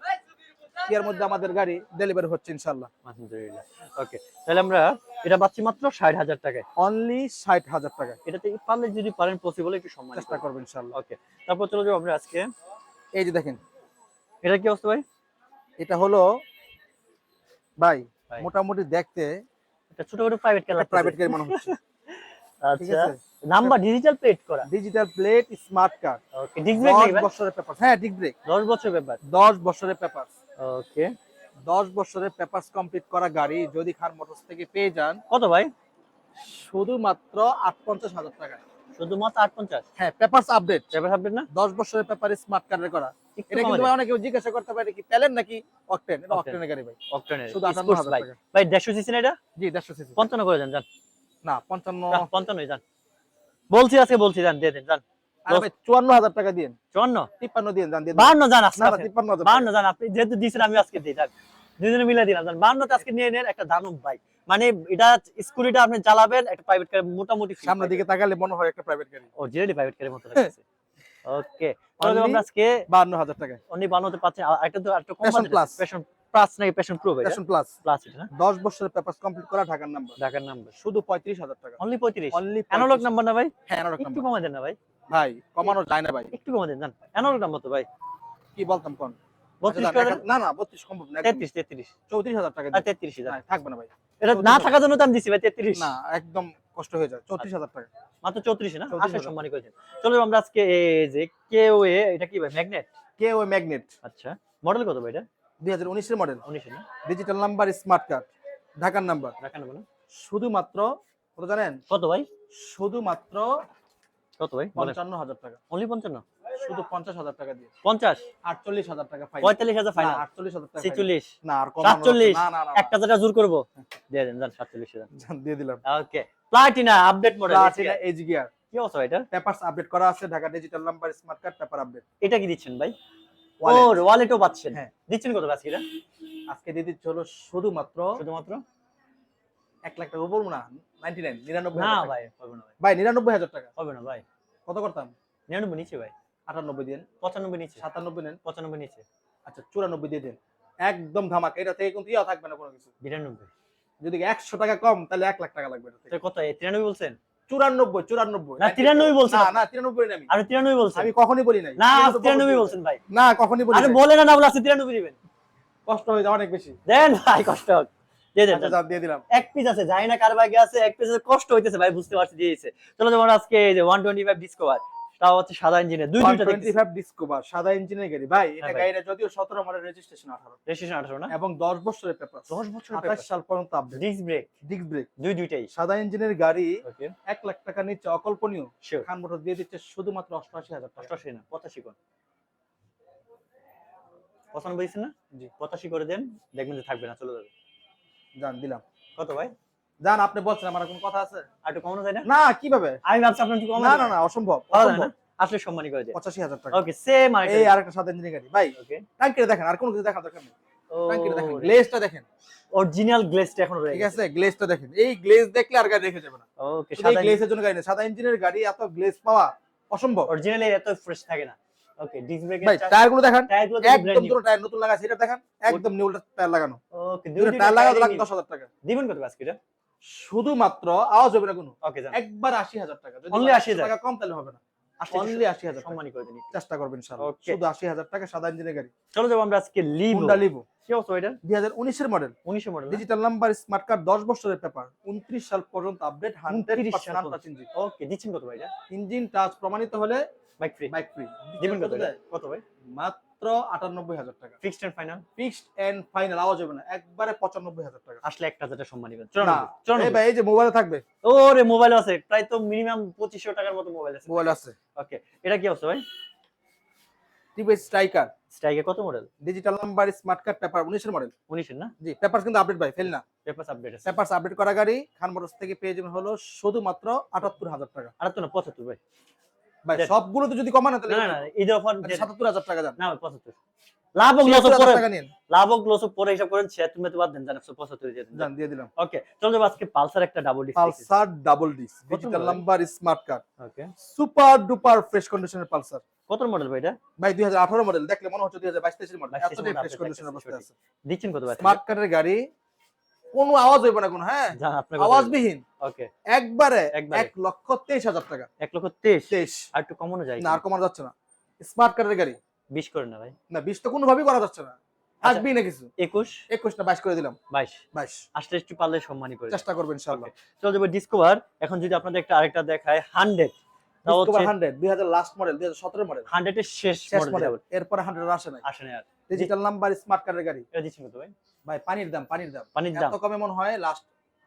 [SPEAKER 1] ইয়ার মধ্যে আমাদের গাড়ি ডেলিভারি হচ্ছে ইনশাল্লাহ
[SPEAKER 2] আলহামদুলিল্লাহ। ওকে তাহলে আমরা এটা পাচ্ছি মাত্র ষাট হাজার টাকায়।
[SPEAKER 1] অনলি ষাট হাজার টাকা
[SPEAKER 2] এটাতে পারলে যদি পারেন পসিবল একটু সম্মান
[SPEAKER 1] চেষ্টা করব ইনশাল্লাহ
[SPEAKER 2] ওকে তারপর চলো যাব আমরা আজকে।
[SPEAKER 1] এই যে দেখেন।
[SPEAKER 2] এটা কি অবস্থা ভাই?
[SPEAKER 1] এটা হলো ভাই। মোটামুটি দেখতে
[SPEAKER 2] এটা ছোট ছোট প্রাইভেট কার
[SPEAKER 1] প্রাইভেট কার মনে হচ্ছে। *laughs*
[SPEAKER 2] আচ্ছা। নাম্বার ডিজিটাল প্লেট করা।
[SPEAKER 1] Digital plate smart card
[SPEAKER 2] okay ডিগ brake
[SPEAKER 1] দশ
[SPEAKER 2] নেই ভাই
[SPEAKER 1] বছরের পেপার হ্যাঁ ডিগ ব্রেক
[SPEAKER 2] 10 বছর পেপার
[SPEAKER 1] দশ বছরের পেপার
[SPEAKER 2] ওকে
[SPEAKER 1] দশ বছরের পেপারস কমপ্লিট করা গাড়ি যদি খান মোটরস থেকে পেয়ে যান
[SPEAKER 2] কত ভাই?
[SPEAKER 1] শুধুমাত্র আট পঞ্চাশ হাজার টাকা।
[SPEAKER 2] শুধুমাত্র 850
[SPEAKER 1] হ্যাঁ পেপারস আপডেট
[SPEAKER 2] পেপার আপডেট না?
[SPEAKER 1] দশ বছরের পেপারে স্মার্ট কার্ডের করা। এটা কিন্তু অনেকে জিজ্ঞাসা করতে পারে কি প্যালেন নাকি অকটেন এটা অকটেনের গাড়ি ভাই।
[SPEAKER 2] অক্টেনের
[SPEAKER 1] শুধু আটান্ন হাজার
[SPEAKER 2] বাইক ভাই 150 সিসি না এটা?
[SPEAKER 1] জি দেড়শো সিসি
[SPEAKER 2] 55 করে দেন জান
[SPEAKER 1] না পঞ্চান্ন।
[SPEAKER 2] 55 জান বলছি আজকে বলছি দিয়ে দেন
[SPEAKER 1] চুয়ান্ন হাজার টাকা দিন
[SPEAKER 2] 54
[SPEAKER 1] তিপ্পান্ন দিন জান দিয়ে
[SPEAKER 2] 52 জান আজকে
[SPEAKER 1] না না তিপ্পান্ন
[SPEAKER 2] 52 আপনি যেহেতু দিয়েছেন আমি আজকে দিই জান দুজনে মিলে দিলাম। জান 52 তে আজকে নিয়ে নেন একটা দারুণ বাইক মানে এটা স্কুটিটা আপনি চালাবেন একটা প্রাইভেট কার মোটামুটি
[SPEAKER 1] সামনের দিকে তাকালে মনে হয় একটা প্রাইভেট গাড়ি
[SPEAKER 2] ও জিরেলি প্রাইভেট কারের মতো লাগছে। ওকে
[SPEAKER 1] Only
[SPEAKER 2] আমরা আজকে
[SPEAKER 1] বান্ন হাজার টাকায়।
[SPEAKER 2] অনলি বানাতে পাচ্ছেন আর একটা তো একটা কম
[SPEAKER 1] Passion Plus।
[SPEAKER 2] প্যাশন প্লাস নাকি প্যাশন প্রো ভাই?
[SPEAKER 1] প্যাশন প্লাস
[SPEAKER 2] প্লাস এটা না?
[SPEAKER 1] দশ বছরের পেপার কমপ্লিট করা ঢাকার নাম্বার
[SPEAKER 2] ঢাকার নাম্বার
[SPEAKER 1] শুধু পঁয়ত্রিশ হাজার টাকা।
[SPEAKER 2] অনলি 35
[SPEAKER 1] অনলি
[SPEAKER 2] অ্যানালগ নাম্বার না ভাই?
[SPEAKER 1] হ্যাঁ analog
[SPEAKER 2] একটু
[SPEAKER 1] number।
[SPEAKER 2] কমাই দেন না ভাই।
[SPEAKER 1] ভাই কমানো যায় না ভাই।
[SPEAKER 2] একটু কমাই দেন জান। অ্যানালগ নাম্বার তো ভাই।
[SPEAKER 1] কি বলতাম কোন?
[SPEAKER 2] 32
[SPEAKER 1] আচ্ছা,
[SPEAKER 2] করে
[SPEAKER 1] দেন, না না বত্রিশ সম্ভব না
[SPEAKER 2] 33 33
[SPEAKER 1] চৌত্রিশ হাজার টাকা।
[SPEAKER 2] 33 হাজার।
[SPEAKER 1] থাকবে না ভাই।
[SPEAKER 2] এটা না থাকার জন্য তো দিছি ভাই 33
[SPEAKER 1] না একদম কষ্ট হয়ে যায়। চৌত্রিশ হাজার টাকা।
[SPEAKER 2] মাত্র 34 না?
[SPEAKER 1] 34
[SPEAKER 2] সম্মানী করেছেন। চলো আমরা আজকে যে কেও এ এটা কি ভাই ম্যাগনেট
[SPEAKER 1] কে
[SPEAKER 2] আচ্ছা মডেল কত ভাই এটা?
[SPEAKER 1] দুই হাজার উনিশের model
[SPEAKER 2] 19
[SPEAKER 1] digital number smart card ঢাকার নাম্বার শুধুমাত্র কত জানেন?
[SPEAKER 2] কত ভাই?
[SPEAKER 1] শুধুমাত্র
[SPEAKER 2] কত ভাই বলেন
[SPEAKER 1] পঞ্চান্ন হাজার টাকা।
[SPEAKER 2] অনলি 55
[SPEAKER 1] শুধু পঞ্চাশ হাজার টাকা দিয়ে।
[SPEAKER 2] 50
[SPEAKER 1] আটচল্লিশ হাজার টাকা ফাইন
[SPEAKER 2] 45000 ফাইনাল
[SPEAKER 1] আটচল্লিশ হাজার টাকা final।
[SPEAKER 2] 46
[SPEAKER 1] না আর যাচ্ছে
[SPEAKER 2] 47
[SPEAKER 1] না না না
[SPEAKER 2] একটা যেটা জোর করব? দিয়ে দেন জান 47 দেন।
[SPEAKER 1] দিয়ে দিলাম।
[SPEAKER 2] Okay Platina update model
[SPEAKER 1] Platina age gear
[SPEAKER 2] কি অবস্থা এটা?
[SPEAKER 1] পেপারস আপডেট করা আছে Dhaka digital number smart card paper update
[SPEAKER 2] এটা কি দিচ্ছেন ভাই? ও
[SPEAKER 1] Wallet।
[SPEAKER 2] ওয়ালেটও পাচ্ছেন।
[SPEAKER 1] হ্যাঁ।
[SPEAKER 2] দিচ্ছেন কত আজকে
[SPEAKER 1] আজকে দিয়ে দিচ্ছে হলো শুধুমাত্র
[SPEAKER 2] শুধুমাত্র?
[SPEAKER 1] এক লাখ টাকা। বলব না
[SPEAKER 2] না ভাই হবে না ভাই।
[SPEAKER 1] ভাই নিরানব্বই হাজার টাকা।
[SPEAKER 2] হবে না ভাই।
[SPEAKER 1] কত করতাম?
[SPEAKER 2] নিরানব্বই নিচে ভাই।
[SPEAKER 1] আটানব্বই দিন
[SPEAKER 2] পঁচানব্বই নিচে।
[SPEAKER 1] সাতানব্বই নেন।
[SPEAKER 2] পঁচানব্বই নিচে।
[SPEAKER 1] আচ্ছা চুরানব্বই দিয়ে দিন। একদম ধামাকা। এটা থেকে কিন্তু ইয়া থাকবে না কোনো কিছু। যদি একশো টাকা কম তাহলে এক লাখ টাকা লাগবে এটা থেকে।
[SPEAKER 2] কত? এই তিরানব্বই বলছেন?
[SPEAKER 1] চুরানব্বই চুরানব্বই।
[SPEAKER 2] না, 93 বলছেন।
[SPEAKER 1] না না তিরানব্বই না আমি।
[SPEAKER 2] আর তিরানব্বই বলছেন।
[SPEAKER 1] আমি কখনই বলি নাই।
[SPEAKER 2] না বলছেন ভাই।
[SPEAKER 1] না কখনই বলি
[SPEAKER 2] আরে
[SPEAKER 1] নাই।
[SPEAKER 2] বলে না না বলে আছে তিরানব্বই দিবেন
[SPEAKER 1] কষ্ট হয়ে যায় অনেক বেশি।
[SPEAKER 2] দেন ভাই কষ্ট। হোক দিয়ে
[SPEAKER 1] আচ্ছা যা, দিয়ে দিলাম।
[SPEAKER 2] এক পিস আছে যাই না কার ভাগে আছে এক পিস কষ্ট হইতেছে ভাই বুঝতে পারছি দিয়েছে। চলো যেমন আজকে এই যে ওয়ান টোয়েন্টি ফাইভ ডিসকভার তাও হচ্ছে সাদা ইঞ্জিনের দুই দুইটা দেখতেছি।
[SPEAKER 1] ডিসকভার সাদা ইঞ্জিনের গাড়ি। ভাই এটা গাড়িটা যদিও 17 মডেল রেজিস্ট্রেশন 18
[SPEAKER 2] রেজিস্ট্রেশন আঠারো না?
[SPEAKER 1] এবং 10 বছরের পেপার
[SPEAKER 2] দশ বছর
[SPEAKER 1] 28 সাল পর্যন্ত update
[SPEAKER 2] disc brake
[SPEAKER 1] disc brake
[SPEAKER 2] দুই দুইটাই।
[SPEAKER 1] সাদা ইঞ্জিনের গাড়ি 1 লাখ টাকা নিচে অকল্পনীয়।
[SPEAKER 2] শিওর
[SPEAKER 1] খান মোটর দিয়ে দিচ্ছে শুধুমাত্র 88000 টাকা।
[SPEAKER 2] অষ্টাশি না কোন
[SPEAKER 1] জি।
[SPEAKER 2] পঁচাশি করে দেন দেখবেন যে থাকবে না চলে যাবে।
[SPEAKER 1] জান দিলাম।
[SPEAKER 2] কত ভাই?
[SPEAKER 1] জান আপনি বলছেন আমার কোনো কথা আছে?
[SPEAKER 2] আর একটু কমানো যায় না?
[SPEAKER 1] না কীভাবে?
[SPEAKER 2] আমি ভাবছি আপনার একটু কমানো
[SPEAKER 1] না না না অসম্ভব অসম্ভব।
[SPEAKER 2] আসলে সম্মানই করে দেয়।
[SPEAKER 1] 85000 টাকা।
[SPEAKER 2] ওকে সেম আর
[SPEAKER 1] এই আরেকটা ইঞ্জিনের গাড়ি। ভাই
[SPEAKER 2] ওকে।
[SPEAKER 1] টাঙ্কিটা দেখেন আর কোনো কিছু দরকার নেই। টাঙ্কিটা দেখেন গ্লেজটা দেখেন।
[SPEAKER 2] অরিজিনাল গ্লেজটা এখনও রয়ে
[SPEAKER 1] ঠিক আছে গ্লেজটা দেখেন। এই গ্লেজ দেখলে আর গাড়ি রেখে যাবে না।
[SPEAKER 2] ওকে সাদা
[SPEAKER 1] গ্লেজের জন্য গাড়ি না সাদা ইঞ্জিনের গাড়ি এত গ্লেজ পাওয়া অসম্ভব।
[SPEAKER 2] অরিজিনালি এত ফ্রেশ থাকে না। ওকে ডিস্ক ব্রেকের
[SPEAKER 1] ভাই টায়ারগুলো দেখেন।
[SPEAKER 2] টায়ারগুলো
[SPEAKER 1] একদম পুরো টায়ার নতুন লাগা সেটা দেখেন। একদম নিউ টায়ার লাগানো।
[SPEAKER 2] ওকে
[SPEAKER 1] দুটো টায়ার লাগানো লাগে দশ হাজার টাকা।
[SPEAKER 2] দিবেন কত আজকে
[SPEAKER 1] শুধুমাত্র আওয়াজ হবে না কোনো।
[SPEAKER 2] ওকে জান।
[SPEAKER 1] একবার আশি হাজার টাকা। যদি
[SPEAKER 2] Only
[SPEAKER 1] 80,000
[SPEAKER 2] 80,000
[SPEAKER 1] টাকা কম তাহলে হবে না। অনলি আশি হাজার
[SPEAKER 2] করে দিন।
[SPEAKER 1] চেষ্টা করবেন ইনশাআল্লাহ। শুধু আশি হাজার টাকা সাদা ইঞ্জিনের গাড়ি।
[SPEAKER 2] চলো যাব আমরা আজকে লিভো
[SPEAKER 1] হুন্ডা লিভো
[SPEAKER 2] কি অবস্থা এটা?
[SPEAKER 1] দুই হাজার model
[SPEAKER 2] 19 model
[SPEAKER 1] digital number smart card বছরের পেপার সাল পর্যন্ত আপডেট হান্ড্রেড
[SPEAKER 2] 29 সাল
[SPEAKER 1] ইঞ্জিন
[SPEAKER 2] ওকে দিচ্ছেন কত ভাই এটা?
[SPEAKER 1] ইঞ্জিন টাচ প্রমাণিত হলে
[SPEAKER 2] বাইক ফ্রি
[SPEAKER 1] বাইক ফ্রি
[SPEAKER 2] দিবেন কত কত ভাই?
[SPEAKER 1] মাত্র আটানব্বই হাজার টাকা।
[SPEAKER 2] Fixed and final
[SPEAKER 1] fixed and final আওয়াজ হবে না। একবারে পঁচানব্বই হাজার টাকা।
[SPEAKER 2] আসলে একটা যেটা সম্মান দিবেন
[SPEAKER 1] না এই ভাই এই যে মোবাইলে থাকবে?
[SPEAKER 2] ওরে মোবাইল আছে। প্রায় তো মিনিমাম 2500 টাকার মতো মোবাইল আছে।
[SPEAKER 1] মোবাইল আছে।
[SPEAKER 2] ওকে এটা কি অবস্থা ভাই?
[SPEAKER 1] টিভিএস স্ট্রাইকার
[SPEAKER 2] স্ট্রাইকে কত model
[SPEAKER 1] digital number smart card paper উনিশের মডেল
[SPEAKER 2] 19 এর না?
[SPEAKER 1] জি পেপার কিন্তু আপডেট ভাই ফেল না।
[SPEAKER 2] পেপারস আপডেট আছে।
[SPEAKER 1] পেপার আপডেট করা গাড়ি খান মোটরস থেকে পেয়ে যাবেন হলো শুধুমাত্র আটাত্তর হাজার টাকা।
[SPEAKER 2] আর তো না 75 ভাই।
[SPEAKER 1] ভাই সবগুলো তো যদি কমানো তাহলে
[SPEAKER 2] না না ঈদ অফার
[SPEAKER 1] সাতাত্তর হাজার টাকা যান।
[SPEAKER 2] না 75 লাভ হোক লস পরে লাভ হোক লস পরে হিসাব করেন 76 মে তো বাদ দেন জানেন 75 দিয়ে দেন।
[SPEAKER 1] দিয়ে দিলাম।
[SPEAKER 2] ওকে চলো যাব আজকে পালসার একটা double disc
[SPEAKER 1] Pulsar double disc digital number smart card
[SPEAKER 2] okay
[SPEAKER 1] super duper fresh কন্ডিশনের পালসার।
[SPEAKER 2] কত মডেল ভাই এটা?
[SPEAKER 1] ভাই দুই হাজার আঠারো মডেল দেখলে মনে হচ্ছে দুই হাজার বাইশ মডেল
[SPEAKER 2] 22
[SPEAKER 1] এতটাই ফ্রেশ
[SPEAKER 2] update
[SPEAKER 1] কন্ডিশনের
[SPEAKER 2] লাগতেছে,
[SPEAKER 1] অবস্থায় আছে।
[SPEAKER 2] দিচ্ছেন কত ভাই?
[SPEAKER 1] স্মার্ট কার্ডের গাড়ি কোনো আওয়াজ হইবে না কোনো হ্যাঁ? আওয়াজবিহীন।
[SPEAKER 2] ওকে।
[SPEAKER 1] একবারে। এক লক্ষ তেইশ হাজার টাকা।
[SPEAKER 2] এক লক্ষ 23
[SPEAKER 1] তেইশ।
[SPEAKER 2] আর একটু কমানো যায়
[SPEAKER 1] না আর কমানো যাচ্ছে না। স্মার্ট কার্ডের গাড়ি।
[SPEAKER 2] 20 করে না ভাই।
[SPEAKER 1] না বিশ তো কোনোভাবেই করা যাচ্ছে না। থাকবেই না কিছু।
[SPEAKER 2] 21
[SPEAKER 1] একুশ না বাইশ করে দিলাম।
[SPEAKER 2] 22
[SPEAKER 1] বাইশ।
[SPEAKER 2] আসলে একটু পারলে সম্মানই করে
[SPEAKER 1] চেষ্টা করবেন ইনশাল্লাহ
[SPEAKER 2] চলো যাব ডিসকভার এখন যদি আপনাদের একটা আরেকটা দেখায় 100
[SPEAKER 1] হান্ড্রেড দুই হাজার লাস্ট মডেল দুই হাজার সতেরো মডেল
[SPEAKER 2] 100 এর শেষ মডেল
[SPEAKER 1] এরপরে হান্ড্রেড আসে নাই।
[SPEAKER 2] আসে না
[SPEAKER 1] ডিজিটাল নাম্বার স্মার্ট কার্ডের গাড়ি।
[SPEAKER 2] ভাই?
[SPEAKER 1] ভাই পানির দাম পানির দাম।
[SPEAKER 2] পানির দাম।
[SPEAKER 1] এত কমে মনে হয় লাস্ট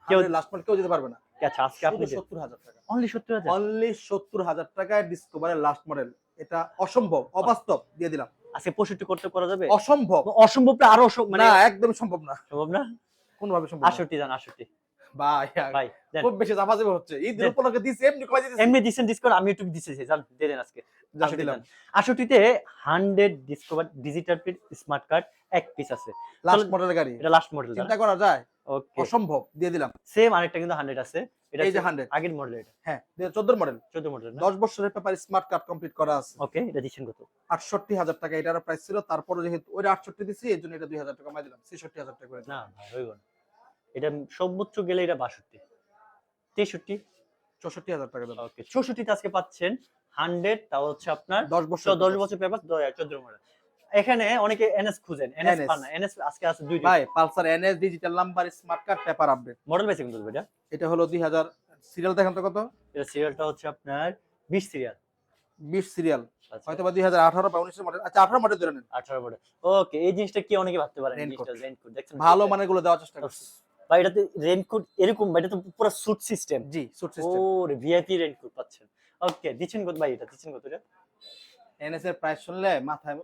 [SPEAKER 2] কেউ-
[SPEAKER 1] লাস্ট কেউ যেতে পারবে না।
[SPEAKER 2] আচ্ছা আজকে আপনি
[SPEAKER 1] শুধু সত্তর হাজার টাকা।
[SPEAKER 2] অনলি 70000
[SPEAKER 1] অনলি সত্তর হাজার টাকায় ডিসকভারের লাস্ট মডেল এটা অসম্ভব অবাস্তব দিয়ে দিলাম।
[SPEAKER 2] আজকে 65 করতে করা যাবে?
[SPEAKER 1] অসম্ভব।
[SPEAKER 2] অসম্ভবটা আরও মানে
[SPEAKER 1] না একদম সম্ভব না।
[SPEAKER 2] সম্ভব না?
[SPEAKER 1] কোনোভাবে সম্ভব না।
[SPEAKER 2] 68 জান 68
[SPEAKER 1] ভাই খুব বেশি হচ্ছে।
[SPEAKER 2] দেন।
[SPEAKER 1] উপলক্ষে দিছি এমনি দিতেছি।
[SPEAKER 2] এমনি দিছেন ডিসকাউন্ট আমি একটু দিতেছি জান দিয়ে দেন আজকে।
[SPEAKER 1] জান
[SPEAKER 2] 68
[SPEAKER 1] দিলাম।
[SPEAKER 2] 68 তে 100 Discover digital print smart card এক পিস আছে।
[SPEAKER 1] লাস্ট মডেলের গাড়ি।
[SPEAKER 2] এটা লাস্ট মডেল
[SPEAKER 1] চিন্তা করা যায়।
[SPEAKER 2] ওকে
[SPEAKER 1] অসম্ভব দিয়ে দিলাম।
[SPEAKER 2] সেম আরেকটা কিন্তু হান্ড্রেড আছে। এটা
[SPEAKER 1] এই যে
[SPEAKER 2] হচ্ছে
[SPEAKER 1] হান্ড্রেড
[SPEAKER 2] আগের মডেল এটা।
[SPEAKER 1] হ্যাঁ চোদ্দ মডেল
[SPEAKER 2] চোদ্দ মডেল না?
[SPEAKER 1] দশ বছরের পেপার স্মার্ট কার্ড কমপ্লিট করা আছে।
[SPEAKER 2] ওকে এটা দিচ্ছেন কত?
[SPEAKER 1] আটষট্টি হাজার টাকা এটার প্রাইস ছিল। তারপরে যেহেতু আটষট্টি দিচ্ছি এর জন্য এটা দুই হাজার টাকা কমাই দিলাম। ছেষট্টি হাজার টাকা করে
[SPEAKER 2] না ভাই হইব না। এটা সর্বোচ্চ গেলে এটা বাষট্টি। তেষট্টি?
[SPEAKER 1] চৌষট্টি হাজার টাকা দিলাম
[SPEAKER 2] ওকে চৌষট্টিতে আজকে পাচ্ছেন হান্ড্রেড তাও হচ্ছে আপনার
[SPEAKER 1] দশ বছর
[SPEAKER 2] দশ বছর পেপার চোদ্দ মডেল এখানে অনেকে এনএস খুঁজেন এনএস পান না এনএস আজকে আছে দুই
[SPEAKER 1] ভাই Pulsar NS digital number smart card paper update
[SPEAKER 2] model কিন্তু এটা?
[SPEAKER 1] এটা হলো দুই হাজার সিরিয়াল দেখান তো কত?
[SPEAKER 2] এটা সিরিয়ালটা হচ্ছে আপনার বিশ সিরিয়াল
[SPEAKER 1] বিশ সিরিয়াল হয়তো বা দুই হাজার আঠারো বা উনিশের মডেল আচ্ছা আঠারো মডেল ধরে নেন।
[SPEAKER 2] আঠারো মডেল ওকে এই জিনিসটা কি অনেকে ভাবতে পারেন জিনিসটা
[SPEAKER 1] ভালো মানেরগুলো দেওয়ার চেষ্টা করছি।
[SPEAKER 2] বা এটাতে রেইনকোট এরকম বা এটা তো পুরো স্যুট সিস্টেম
[SPEAKER 1] জি
[SPEAKER 2] ও
[SPEAKER 1] সিস্টেম
[SPEAKER 2] ভিআইপি রেইনকোট পাচ্ছেন। ওকে দিচ্ছেন কত ভাই এটা? দিচ্ছেন কত এটা?
[SPEAKER 1] এনএস এর প্রাইস শুনলে মাথায়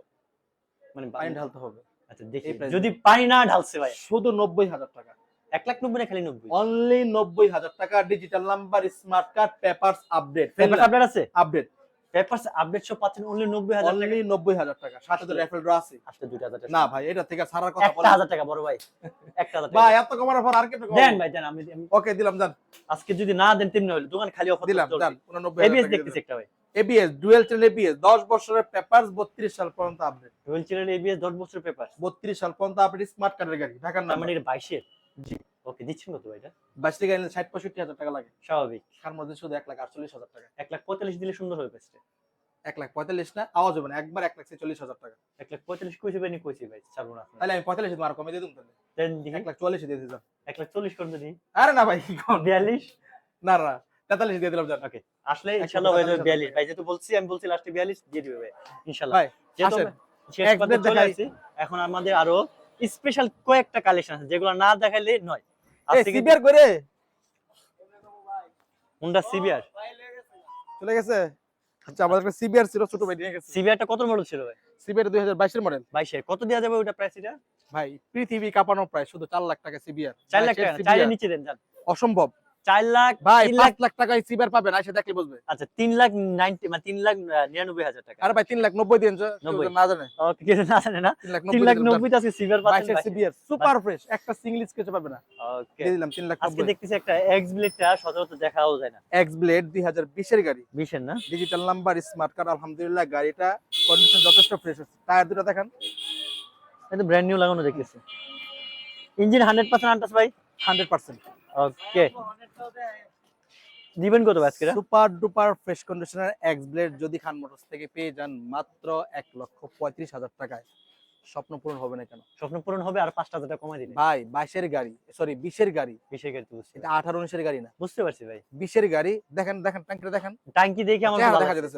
[SPEAKER 2] মানে
[SPEAKER 1] পানি ঢালতে হবে।
[SPEAKER 2] আচ্ছা দেখি। যদি পানি না ঢালছে ভাই?
[SPEAKER 1] শুধু নব্বই হাজার টাকা।
[SPEAKER 2] এক লাখ নব্বই না খালি নব্বই?
[SPEAKER 1] অনলি নব্বই হাজার টাকা digital number smart card papers update
[SPEAKER 2] paper update আছে?
[SPEAKER 1] আপডেট
[SPEAKER 2] পেপারস আপডেট সব পাচ্ছেন অনলি নব্বই হাজার টাকা।
[SPEAKER 1] অনলি সাথে তো রেফেল ড্র আছে।
[SPEAKER 2] আজকে দুইটা হাজার টাকা।
[SPEAKER 1] না ভাই এটা থেকে কথা
[SPEAKER 2] একটা
[SPEAKER 1] বলেন।
[SPEAKER 2] হাজার টাকা বড় ভাই। একটা হাজার টাকা।
[SPEAKER 1] ভাই এত কমানোর পর আর কি
[SPEAKER 2] দেন ভাই দেন আমি
[SPEAKER 1] ওকে দিলাম জান
[SPEAKER 2] আজকে যদি না দেন তেমনি হইল। দোকান খালি অফার
[SPEAKER 1] দিলাম জান উননব্বই
[SPEAKER 2] এবিএস দেখতেছি একটা ভাই।
[SPEAKER 1] এবিএস ডুয়েল চ্যানেল এবিএস দশ বছরের পেপারস বত্রিশ সাল পর্যন্ত আপডেট
[SPEAKER 2] রুয়েল চিলের এবিএস দশ বছর পেপার
[SPEAKER 1] বত্রিশ সাল পর্যন্ত আপডেট স্মার্ট কার্ডের গাড়ি ঢাকার নাম
[SPEAKER 2] মানে এটা বাইশের।
[SPEAKER 1] জি।
[SPEAKER 2] ওকে দিচ্ছেন কত ভাই এটা
[SPEAKER 1] বাইশ থেকে ষাট পঁয়ষট্টি হাজার টাকা লাগে।
[SPEAKER 2] স্বাভাবিক।
[SPEAKER 1] তার মধ্যে শুধু এক লাখ আটচল্লিশ হাজার টাকা।
[SPEAKER 2] এক লাখ পঁয়তাল্লিশ দিলে সুন্দর হবে বেস্টে
[SPEAKER 1] এক লাখ পঁয়তাল্লিশ না আওয়াজ হবে না একবার এক লাখ ছেচল্লিশ হাজার টাকা।
[SPEAKER 2] এক লাখ পঁয়তাল্লিশ কইছে ভাই কইছি ভাই ছাড়বো না
[SPEAKER 1] তাহলে আমি পঁয়তাল্লিশ আর কমে দিয়ে দিন তাহলে এক লাখ চুয়াল্লিশ দিয়ে দিলাম।
[SPEAKER 2] এক লাখ চল্লিশ করে দিই
[SPEAKER 1] আরে না ভাই
[SPEAKER 2] বিয়াল্লিশ?
[SPEAKER 1] না না তেতাল্লিশ দিয়ে দিলাম
[SPEAKER 2] ওকে আসলে ইনশাল্লাহ হয়ে যাবে বিয়াল্লিশ। ভাই যেহেতু বলছি আমি বলছি লাস্টে বিয়াল্লিশ দিয়ে দিবে ভাই ইনশাল্লাহ।
[SPEAKER 1] ভাই
[SPEAKER 2] শেষ চলে এখন আমাদের আরও স্পেশাল কয়েকটা কালেকশন আছে যেগুলো না দেখাইলে নয়।
[SPEAKER 1] সিবিআর করে?
[SPEAKER 2] হুন্ডা সিবিআর
[SPEAKER 1] চলে গেছে? আচ্ছা আমাদের একটা সিবিআর ছিল ছোট ভাই নিয়ে গেছে।
[SPEAKER 2] সিবিআরটা কত মডেল ছিল ভাই?
[SPEAKER 1] সিবিআর দুই হাজার বাইশের মডেল
[SPEAKER 2] এর কত দেওয়া যাবে ওটা প্রাইস এটা
[SPEAKER 1] ভাই পৃথিবী কাঁপানো প্রায় শুধু চার লাখ টাকা সিবিআর
[SPEAKER 2] চার লাখ টাকা চাইলে নিচে দেন
[SPEAKER 1] অসম্ভব।
[SPEAKER 2] চার লাখ
[SPEAKER 1] ভাই
[SPEAKER 2] লাখ
[SPEAKER 1] লাখ পাবেন দেখলে বুঝবে।
[SPEAKER 2] আচ্ছা তিন লাখ নাইনটি মানে তিন লাখ নিরানব্বই হাজার টাকা।
[SPEAKER 1] আরে ভাই তিন লাখ নব্বই দিন। না জানে।
[SPEAKER 2] ওকে না জানে না।
[SPEAKER 1] তিন লাখ নব্বই
[SPEAKER 2] আছে পাচ্ছেন
[SPEAKER 1] সিবিআর সুপার ফ্রেশ একটা সিঙ্গেল স্কেচ পাবে না।
[SPEAKER 2] ওকে।
[SPEAKER 1] দিলাম তিন লাখ
[SPEAKER 2] আজকে দেখতেছি একটা এক্স ব্লেডটা সচরাচর দেখাও যায় না।
[SPEAKER 1] এক্স ব্লেড দুই হাজার বিশের গাড়ি।
[SPEAKER 2] বিশের না?
[SPEAKER 1] ডিজিটাল নাম্বার স্মার্ট কার্ড আলহামদুলিল্লাহ গাড়িটা কন্ডিশন যথেষ্ট ফ্রেশ আছে। টায়ার দুটো দেখান।
[SPEAKER 2] এটা ব্র্যান্ড নিউ লাগানো দেখতেছি। ইঞ্জিন হান্ড্রেড পার্সেন্ট আনটাস ভাই।
[SPEAKER 1] হান্ড্রেড পার্সেন্ট
[SPEAKER 2] ওকে দিবেন কত আজকে
[SPEAKER 1] super duper fresh conditioner X blade যদি খান মোটরস থেকে পেয়ে যান মাত্র এক লক্ষ পঁয়ত্রিশ হাজার টাকায়। স্বপ্ন পূরণ হবে না কেন?
[SPEAKER 2] স্বপ্ন পূরণ হবে আর পাঁচটা হাজার টাকা কমাই দিবেন
[SPEAKER 1] ভাই বাইশের গাড়ি সরি বিশের গাড়ি।
[SPEAKER 2] বিশের গাড়ি
[SPEAKER 1] এটা আঠারো উনিশের গাড়ি না।
[SPEAKER 2] বুঝতে পারছি ভাই।
[SPEAKER 1] বিশের গাড়ি দেখেন দেখেন ট্যাঙ্কিটা দেখেন।
[SPEAKER 2] টাঙ্কি দেখে আমার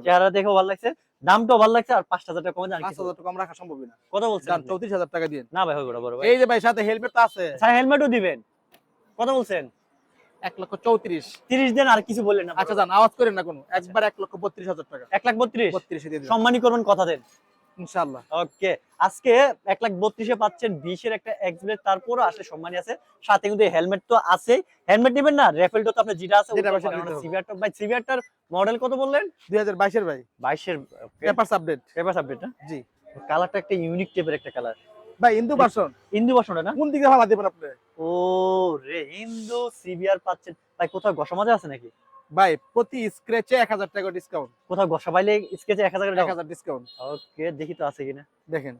[SPEAKER 1] চেহারা দেখা
[SPEAKER 2] ভালো লাগছে। দামটাও ভালো লাগছে আর পাঁচটা হাজার টাকা কমে দেন
[SPEAKER 1] পাঁচ হাজার টাকা রাখা সম্ভবই না।
[SPEAKER 2] কত বলছেন
[SPEAKER 1] চৌত্রিশ হাজার টাকা দিয়ে
[SPEAKER 2] না ভাই হবে বড়
[SPEAKER 1] এই যে ভাই সাথে হেলমেট তো আছে।
[SPEAKER 2] হেলমেটও দিবেন। কত বলছেন?
[SPEAKER 1] এক লক্ষ চৌত্রিশ।
[SPEAKER 2] তিরিশ দেন আর কিছু বললেন না।
[SPEAKER 1] আচ্ছা যান আওয়াজ করেন না কোনো। একবার এক লক্ষ বত্রিশ হাজার টাকা।
[SPEAKER 2] এক লাখ বত্রিশ?
[SPEAKER 1] বত্রিশে
[SPEAKER 2] সম্মানী করবেন কথা দেন।
[SPEAKER 1] ইনশাল্লাহ
[SPEAKER 2] ওকে আজকে এক লাখ বত্রিশে পাচ্ছেন বিশের একটা এক্সব্লেড তারপরও আসলে সম্মানী আছে। সাথে কিন্তু হেলমেট তো আছে হেলমেট নেবেন না রেফেলটা তো আপনার যেটা আছে ভাই মডেল কত বললেন?
[SPEAKER 1] দুই হাজার বাইশের ভাই।
[SPEAKER 2] বাইশের
[SPEAKER 1] আপডেট
[SPEAKER 2] পেপার সাবজেক্ট না
[SPEAKER 1] জি।
[SPEAKER 2] কালারটা একটা ইউনিক টাইপের একটা কালার
[SPEAKER 1] ভাই ইন্দু ভার্সন।
[SPEAKER 2] ইন্দু বসনটা না?
[SPEAKER 1] কোন দিকে ভালো দেবেন আপনি?
[SPEAKER 2] ও রে হিন্দু সিভিআর পাচ্ছেন। ভাই কোথাও ঘষা আছে নাকি?
[SPEAKER 1] ভাই প্রতি স্ক্র্যাচে এক হাজার টাকা ডিসকাউন্ট
[SPEAKER 2] কোথাও এক হাজার
[SPEAKER 1] এক
[SPEAKER 2] টাকা
[SPEAKER 1] হাজার ডিসকাউন্ট
[SPEAKER 2] ওকে দেখি তো আছে কিনা।
[SPEAKER 1] দেখেন।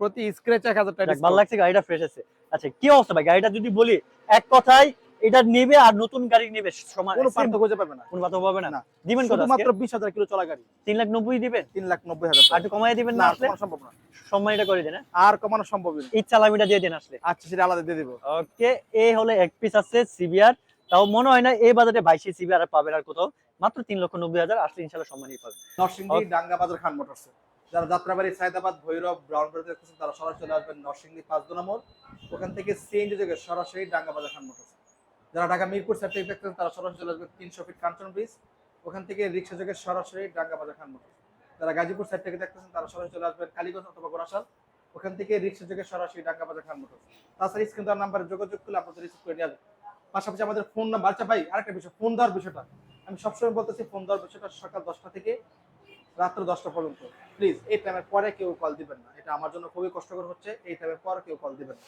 [SPEAKER 1] প্রতি স্ক্র্যাচে এক হাজার টাকা
[SPEAKER 2] ভালো লাগছে গাড়িটা ফ্রেশ আছে। আচ্ছা কি অবস্থা ভাই? গাড়িটা যদি বলি এক কথায় এটা নেবে আর নতুন গাড়ি নেবে সমান
[SPEAKER 1] কোনো পার্থক্য খুঁজে পাবে না।
[SPEAKER 2] কোনো পার্থক্য পাবে না। দিবেন কত
[SPEAKER 1] বিশ হাজার কিলো চলা গাড়ি।
[SPEAKER 2] তিন লাখ নব্বই দিবেন?
[SPEAKER 1] তিন লাখ নব্বই হাজার
[SPEAKER 2] আর কমাই দিবেন না আসলে?
[SPEAKER 1] সম্ভব না।
[SPEAKER 2] সম্মানিটা করে দেন
[SPEAKER 1] আর কমানো সম্ভব না।
[SPEAKER 2] এই চালামিটা দিয়ে দেন আসলে।
[SPEAKER 1] আচ্ছা সেটা আলাদা দিয়ে দিবো।
[SPEAKER 2] ওকে এই হলে এক পিস আছে সিবিআর তাও মনে হয় না এই বাজারে বাইশে সিবিআর আর পাবেন আর কোথাও। মাত্র তিন লক্ষ নব্বই হাজার আসলে ইনশাল্লাহ সম্মানই পাবে
[SPEAKER 1] নরসিংদী ডাঙ্গা বাজার খান মোটরস যারা যাত্রাবাড়ি সায়দাবাদ ভৈরব দেখতেছেন তারা সরাসরি চলে আসবেন নরসিংদী পাঁচ নম্বর ওখান থেকে সিএনজি যোগে সরাসরি ডাঙ্গা বাজার খান মোটরস যারা ঢাকা মিরপুর সাইড থেকে দেখতেছেন তারা সরাসরি চলে আসবেন তিনশো ফিট কাঞ্চন ব্রিজ। ওখান থেকে রিক্সা যোগে সরাসরি ডাঙ্গা বাজার খান মোটরস যারা গাজীপুর সাইড থেকে দেখতেছেন তারা সরাসরি চলে আসবেন কালীগঞ্জ অথবা গোরাশাল ওখান থেকে রিক্সা যোগে সরাসরি ডাঙ্গা বাজার খান মোটরস তাছাড়া স্ক্রিন তার নাম্বারে যোগাযোগ করলে আপনাদের রিসিভ করে নিয়ে আসবে পাশাপাশি আমাদের ফোন নাম্বার আচ্ছা ভাই আরেকটা বিষয় ফোন দেওয়ার বিষয়টা। আমি সবসময় বলতেছি ফোন দেওয়ার বিষয়টা সকাল দশটা থেকে রাত্র দশটা পর্যন্ত। প্লিজ এই টাইমের পরে কেউ কল দিবেন না। এটা আমার জন্য খুবই কষ্টকর হচ্ছে। এই টাইমের পর কেউ কল দিবেন না।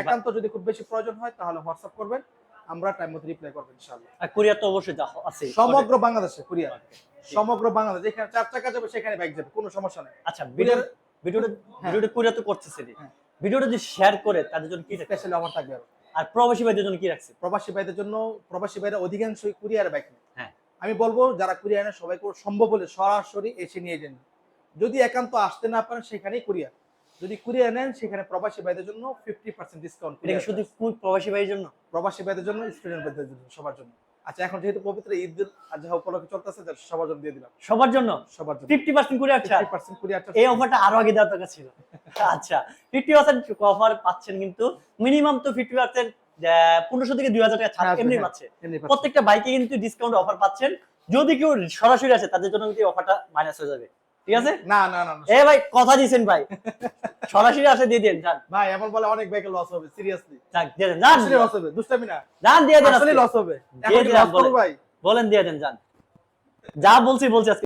[SPEAKER 1] একান্ত যদি খুব বেশি প্রয়োজন হয় তাহলে হোয়াটসঅ্যাপ করবেন। আমরা টাইম মতো রিপ্লাই করবেন ইনশাআল্লাহ
[SPEAKER 2] আর কুরিয়ার তো অবশ্যই আছে
[SPEAKER 1] সমগ্র বাংলাদেশে কুরিয়ার
[SPEAKER 2] Okay.
[SPEAKER 1] সমগ্র বাংলাদেশ যেখানে চার চাকা যাবে সেখানে বাইক যাবে কোনো সমস্যা নেই
[SPEAKER 2] আচ্ছা ভিডিও
[SPEAKER 1] কুরিয়ার
[SPEAKER 2] ভিডিওটা
[SPEAKER 1] হ্যাঁ।
[SPEAKER 2] ভিডিওটা কুরিয়ার তো করতেছে
[SPEAKER 1] হ্যাঁ।
[SPEAKER 2] ভিডিওটা যদি শেয়ার করে তাদের জন্য কি
[SPEAKER 1] স্পেশালি অফার থাকবে আরও।
[SPEAKER 2] আর প্রবাসী ভাইদের জন্য কি রাখছে
[SPEAKER 1] প্রবাসী ভাইদের জন্য প্রবাসী ভাইরা অধিকাংশই কুরিয়ার বাইক নেয়
[SPEAKER 2] হ্যাঁ।
[SPEAKER 1] আমি বলব যারা কুরিয়ার নেয় সবাই সম্ভব হলে সরাসরি এসে নিয়ে যান যদি একান্ত আসতে না পারেন সেখানেই কুরিয়ার যদি কুরিয়ার নেন সেখানে প্রবাসী ভাইদের জন্য ফিফটি পার্সেন্ট ডিসকাউন্ট
[SPEAKER 2] এটা শুধু প্রবাসী ভাইয়ের জন্য?
[SPEAKER 1] প্রবাসী ভাইদের জন্য স্টুডেন্ট ভাইদের জন্য সবার জন্য। আচ্ছা এখন যেহেতু পবিত্র ঈদ আজহা উপলক্ষে চলতেছে সবার জন্য দিয়ে দিলাম।
[SPEAKER 2] সবার জন্য?
[SPEAKER 1] সবার জন্য।
[SPEAKER 2] ফিফটি পার্সেন্ট কুরিয়ার ছাড়
[SPEAKER 1] ফিফটি পার্সেন্ট কুরিয়ার
[SPEAKER 2] এই অফারটা আরও আগে দেওয়ার দরকার ছিল। আচ্ছা ফিফটি পার্সেন্ট অফার পাচ্ছেন কিন্তু মিনিমাম তো ফিফটি পার্সেন্ট পনেরোশো থেকে দুই হাজার টাকা ছাড়
[SPEAKER 1] হ্যাঁ,
[SPEAKER 2] এমনি
[SPEAKER 1] হ্যাঁ।
[SPEAKER 2] পাচ্ছে। প্রত্যেকটা বাইকে কিন্তু ডিসকাউন্ট অফার পাচ্ছেন। যদি কেউ সরাসরি আসে তাদের জন্য কিন্তু অফারটা মাইনাস হয়ে যাবে। ঠিক আছে?
[SPEAKER 1] না না না।
[SPEAKER 2] এ ভাই কথা দিয়েছেন ভাই। সরাসরি আসে দিয়ে দেন যান।
[SPEAKER 1] ভাই এমন বলে অনেক বাইকে লস হবে সিরিয়াসলি
[SPEAKER 2] যাক দিয়ে দেন যান।
[SPEAKER 1] লস হবে দুষ্টামি না।
[SPEAKER 2] যান দিয়ে দেন
[SPEAKER 1] আসলে লস হবে।
[SPEAKER 2] দিয়ে
[SPEAKER 1] এখন লস করব ভাই।
[SPEAKER 2] বলেন দিয়ে দেন যান। যা বলছি বলছি আজকে।